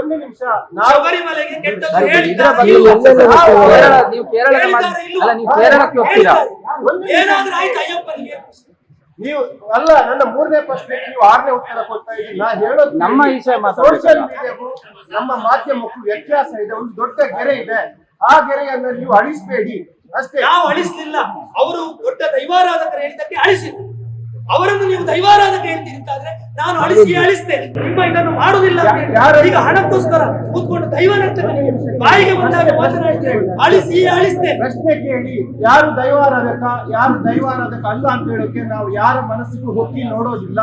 S2: ಒಂದು ನಿಮಿಷ. ನಾವು
S1: ಶಬರಿಮಲೆಗೆ ಕೆಟ್ಟದ್ದು ಹೇಳಿದಾರ ಇಲ್ವಾ?
S5: ಎಲ್ಲೆಲ್ಲ ಕೇರಳ ನೀವು ಕೇರಳದ
S1: ಹೇಳಿದಾರ
S5: ಅಲ್ಲ ನೀವು ಕೇರಳಕ್ಕೆ ಹೋಗ್ತೀರಾ?
S1: ಏನಾದ್ರೂ ಆಯ್ತು ಅಯ್ಯಪ್ಪನಿಗೆ?
S2: ನೀವು ಅಲ್ಲ ನನ್ನ ಮೂರನೇ ಪ್ರಶ್ನೆ ನೀವು ಆರನೇ ಉತ್ತರ ಕೊಡ್ತಾ ಇದ್ದೀನಿ. ನಾ ಹೇಳೋದು
S5: ನಮ್ಮ ವಿಷಯ.
S2: ಸೋಷಿಯಲ್ ಮೀಡಿಯಾಗೂ ನಮ್ಮ ಮಾಧ್ಯಮಕ್ಕೂ ವ್ಯತ್ಯಾಸ ಇದೆ ಒಂದು ದೊಡ್ಡ ಗೆರೆ ಇದೆ. ಆ ಗೆರೆಯನ್ನು ನೀವು ಅಳಿಸಬೇಡಿ. ಅಷ್ಟೇ.
S1: ನಾವು ಅಳಿಸ್ಲಿಲ್ಲ. ಅವರು ದೊಡ್ಡ ದೈವಾರಾಧಕರು ಹೇಳಿದ್ದಕ್ಕೆ ಅಳಿಸಿದ್ರು. ಅವರನ್ನು ನೀವು ದೈವಾರಾಧಕ ಹೇಳ್ತೀರಿ ಅಂತಾದ್ರೆ ನಾನು ಅಳಿಸಿ ಅಳಿಸ್ತೇನೆ. ನಿಮ್ಮ ಇದನ್ನು ಮಾಡುವುದಿಲ್ಲ ಈಗ ಹಣಕ್ಕೋಸ್ಕರ ಕೂತ್ಕೊಂಡು ದೈವ ನೀವು. ಬಾಯಿಗೆ ಬಂದಾಗ ಮಾತನಾಡ್ತೇನೆ ಅಳಿಸಿ ಅಳಿಸ್ತೇನೆ.
S2: ಪ್ರಶ್ನೆ ಕೇಳಿ ಯಾರು ದೈವಾರಾಧಕ ಯಾರು ದೈವಾರಾಧಕ ಅಲ್ಲ ಅಂತ ಹೇಳೋಕೆ ನಾವು ಯಾರ ಮನಸ್ಸಿಗೂ ಹೊಕ್ಕಿ ನೋಡೋದಿಲ್ಲ.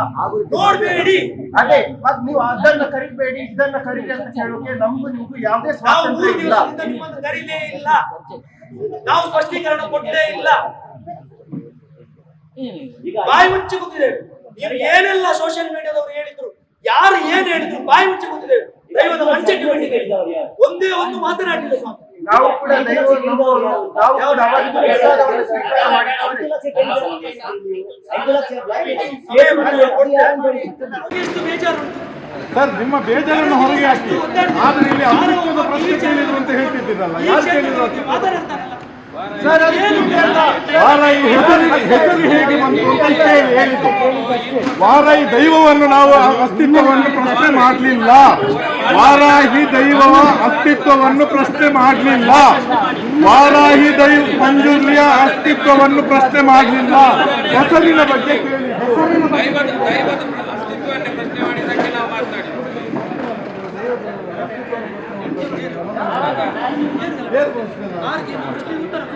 S1: ನೋಡ್ಬೇಡಿ.
S2: ಅದೇ ಮತ್ ನೀವು ಅದನ್ನ ಕರಿಬೇಡಿ ಇದನ್ನ ಕರೀರಿ ಅಂತ ಹೇಳೋಕೆ ನಮ್ಗೂ ನಿಮ್ಗೂ ಯಾವುದೇ ಸ್ವಾತಂತ್ರ್ಯ ಇಲ್ಲ.
S1: ಕರೀಲೇ ಇಲ್ಲ. ನಾವು ಸ್ಪಷ್ಟೀಕರಣ ಕೊಟ್ಟೇ ಇಲ್ಲ. ಬಾಯಿ ಮುಚ್ಚಿ ಕೂತಿದ್ದೇವೆ ನೀವು ಏನೆಲ್ಲ ಸೋಷಿಯಲ್ ಮೀಡಿಯಾದವರು ಹೇಳಿದ್ರು ಯಾರು ಏನ್ ಹೇಳಿದ್ರು ಬಾಯಿ ಮುಚ್ಚಿ ಕೂತಿದ್ದೇವೆ ದೈವದ ಮಂಚಕ್ಕೆ ಬಿಟ್ಟಿದ್ದೇವೆ ಒಂದೇ ಒಂದು ಮಾತನಾಡಲಿಲ್ಲ ಸ್ವಾಮಿ
S2: ನಾವು ಕೂಡ
S1: ಎಷ್ಟು ಬೇಜಾರುಂಟು.
S10: ಸರ್ ನಿಮ್ಮ ಬೇಜಾರನ್ನು ಹೊರಗೆ ಹಾಕಿ. ಆದ್ರೆ ಇಲ್ಲಿ ಆರೋಗ್ಯದ ಪ್ರಶ್ನೆ ಕೇಳಿದ್ರು ಅಂತ ಹೇಳ್ತಿದ್ದೀರಲ್ಲ. ಯಾರು ಕೇಳಿದ್ರು ಹೆಸರು ಹೆಸರು ಹೇಗೆ ಬಂತು ಅಂತ ವಾರಾಯಿ ದೈವವನ್ನು ನಾವು ಅಸ್ತಿತ್ವವನ್ನು ಪ್ರಶ್ನೆ ಮಾಡಲಿಲ್ಲ. ವಾರಾಹಿ ದೈವವ ಅಸ್ತಿತ್ವವನ್ನು ಪ್ರಶ್ನೆ ಮಾಡಲಿಲ್ಲ. ವಾರಾಹಿ ದೈವ ಮಂಜೂರಿಯ ಅಸ್ತಿತ್ವವನ್ನು ಪ್ರಶ್ನೆ ಮಾಡಲಿಲ್ಲ. ಹೆಸರಿನ ಬಗ್ಗೆ ಕೇಳಿ. ಹೆಸರಿನ ಬಗ್ಗೆ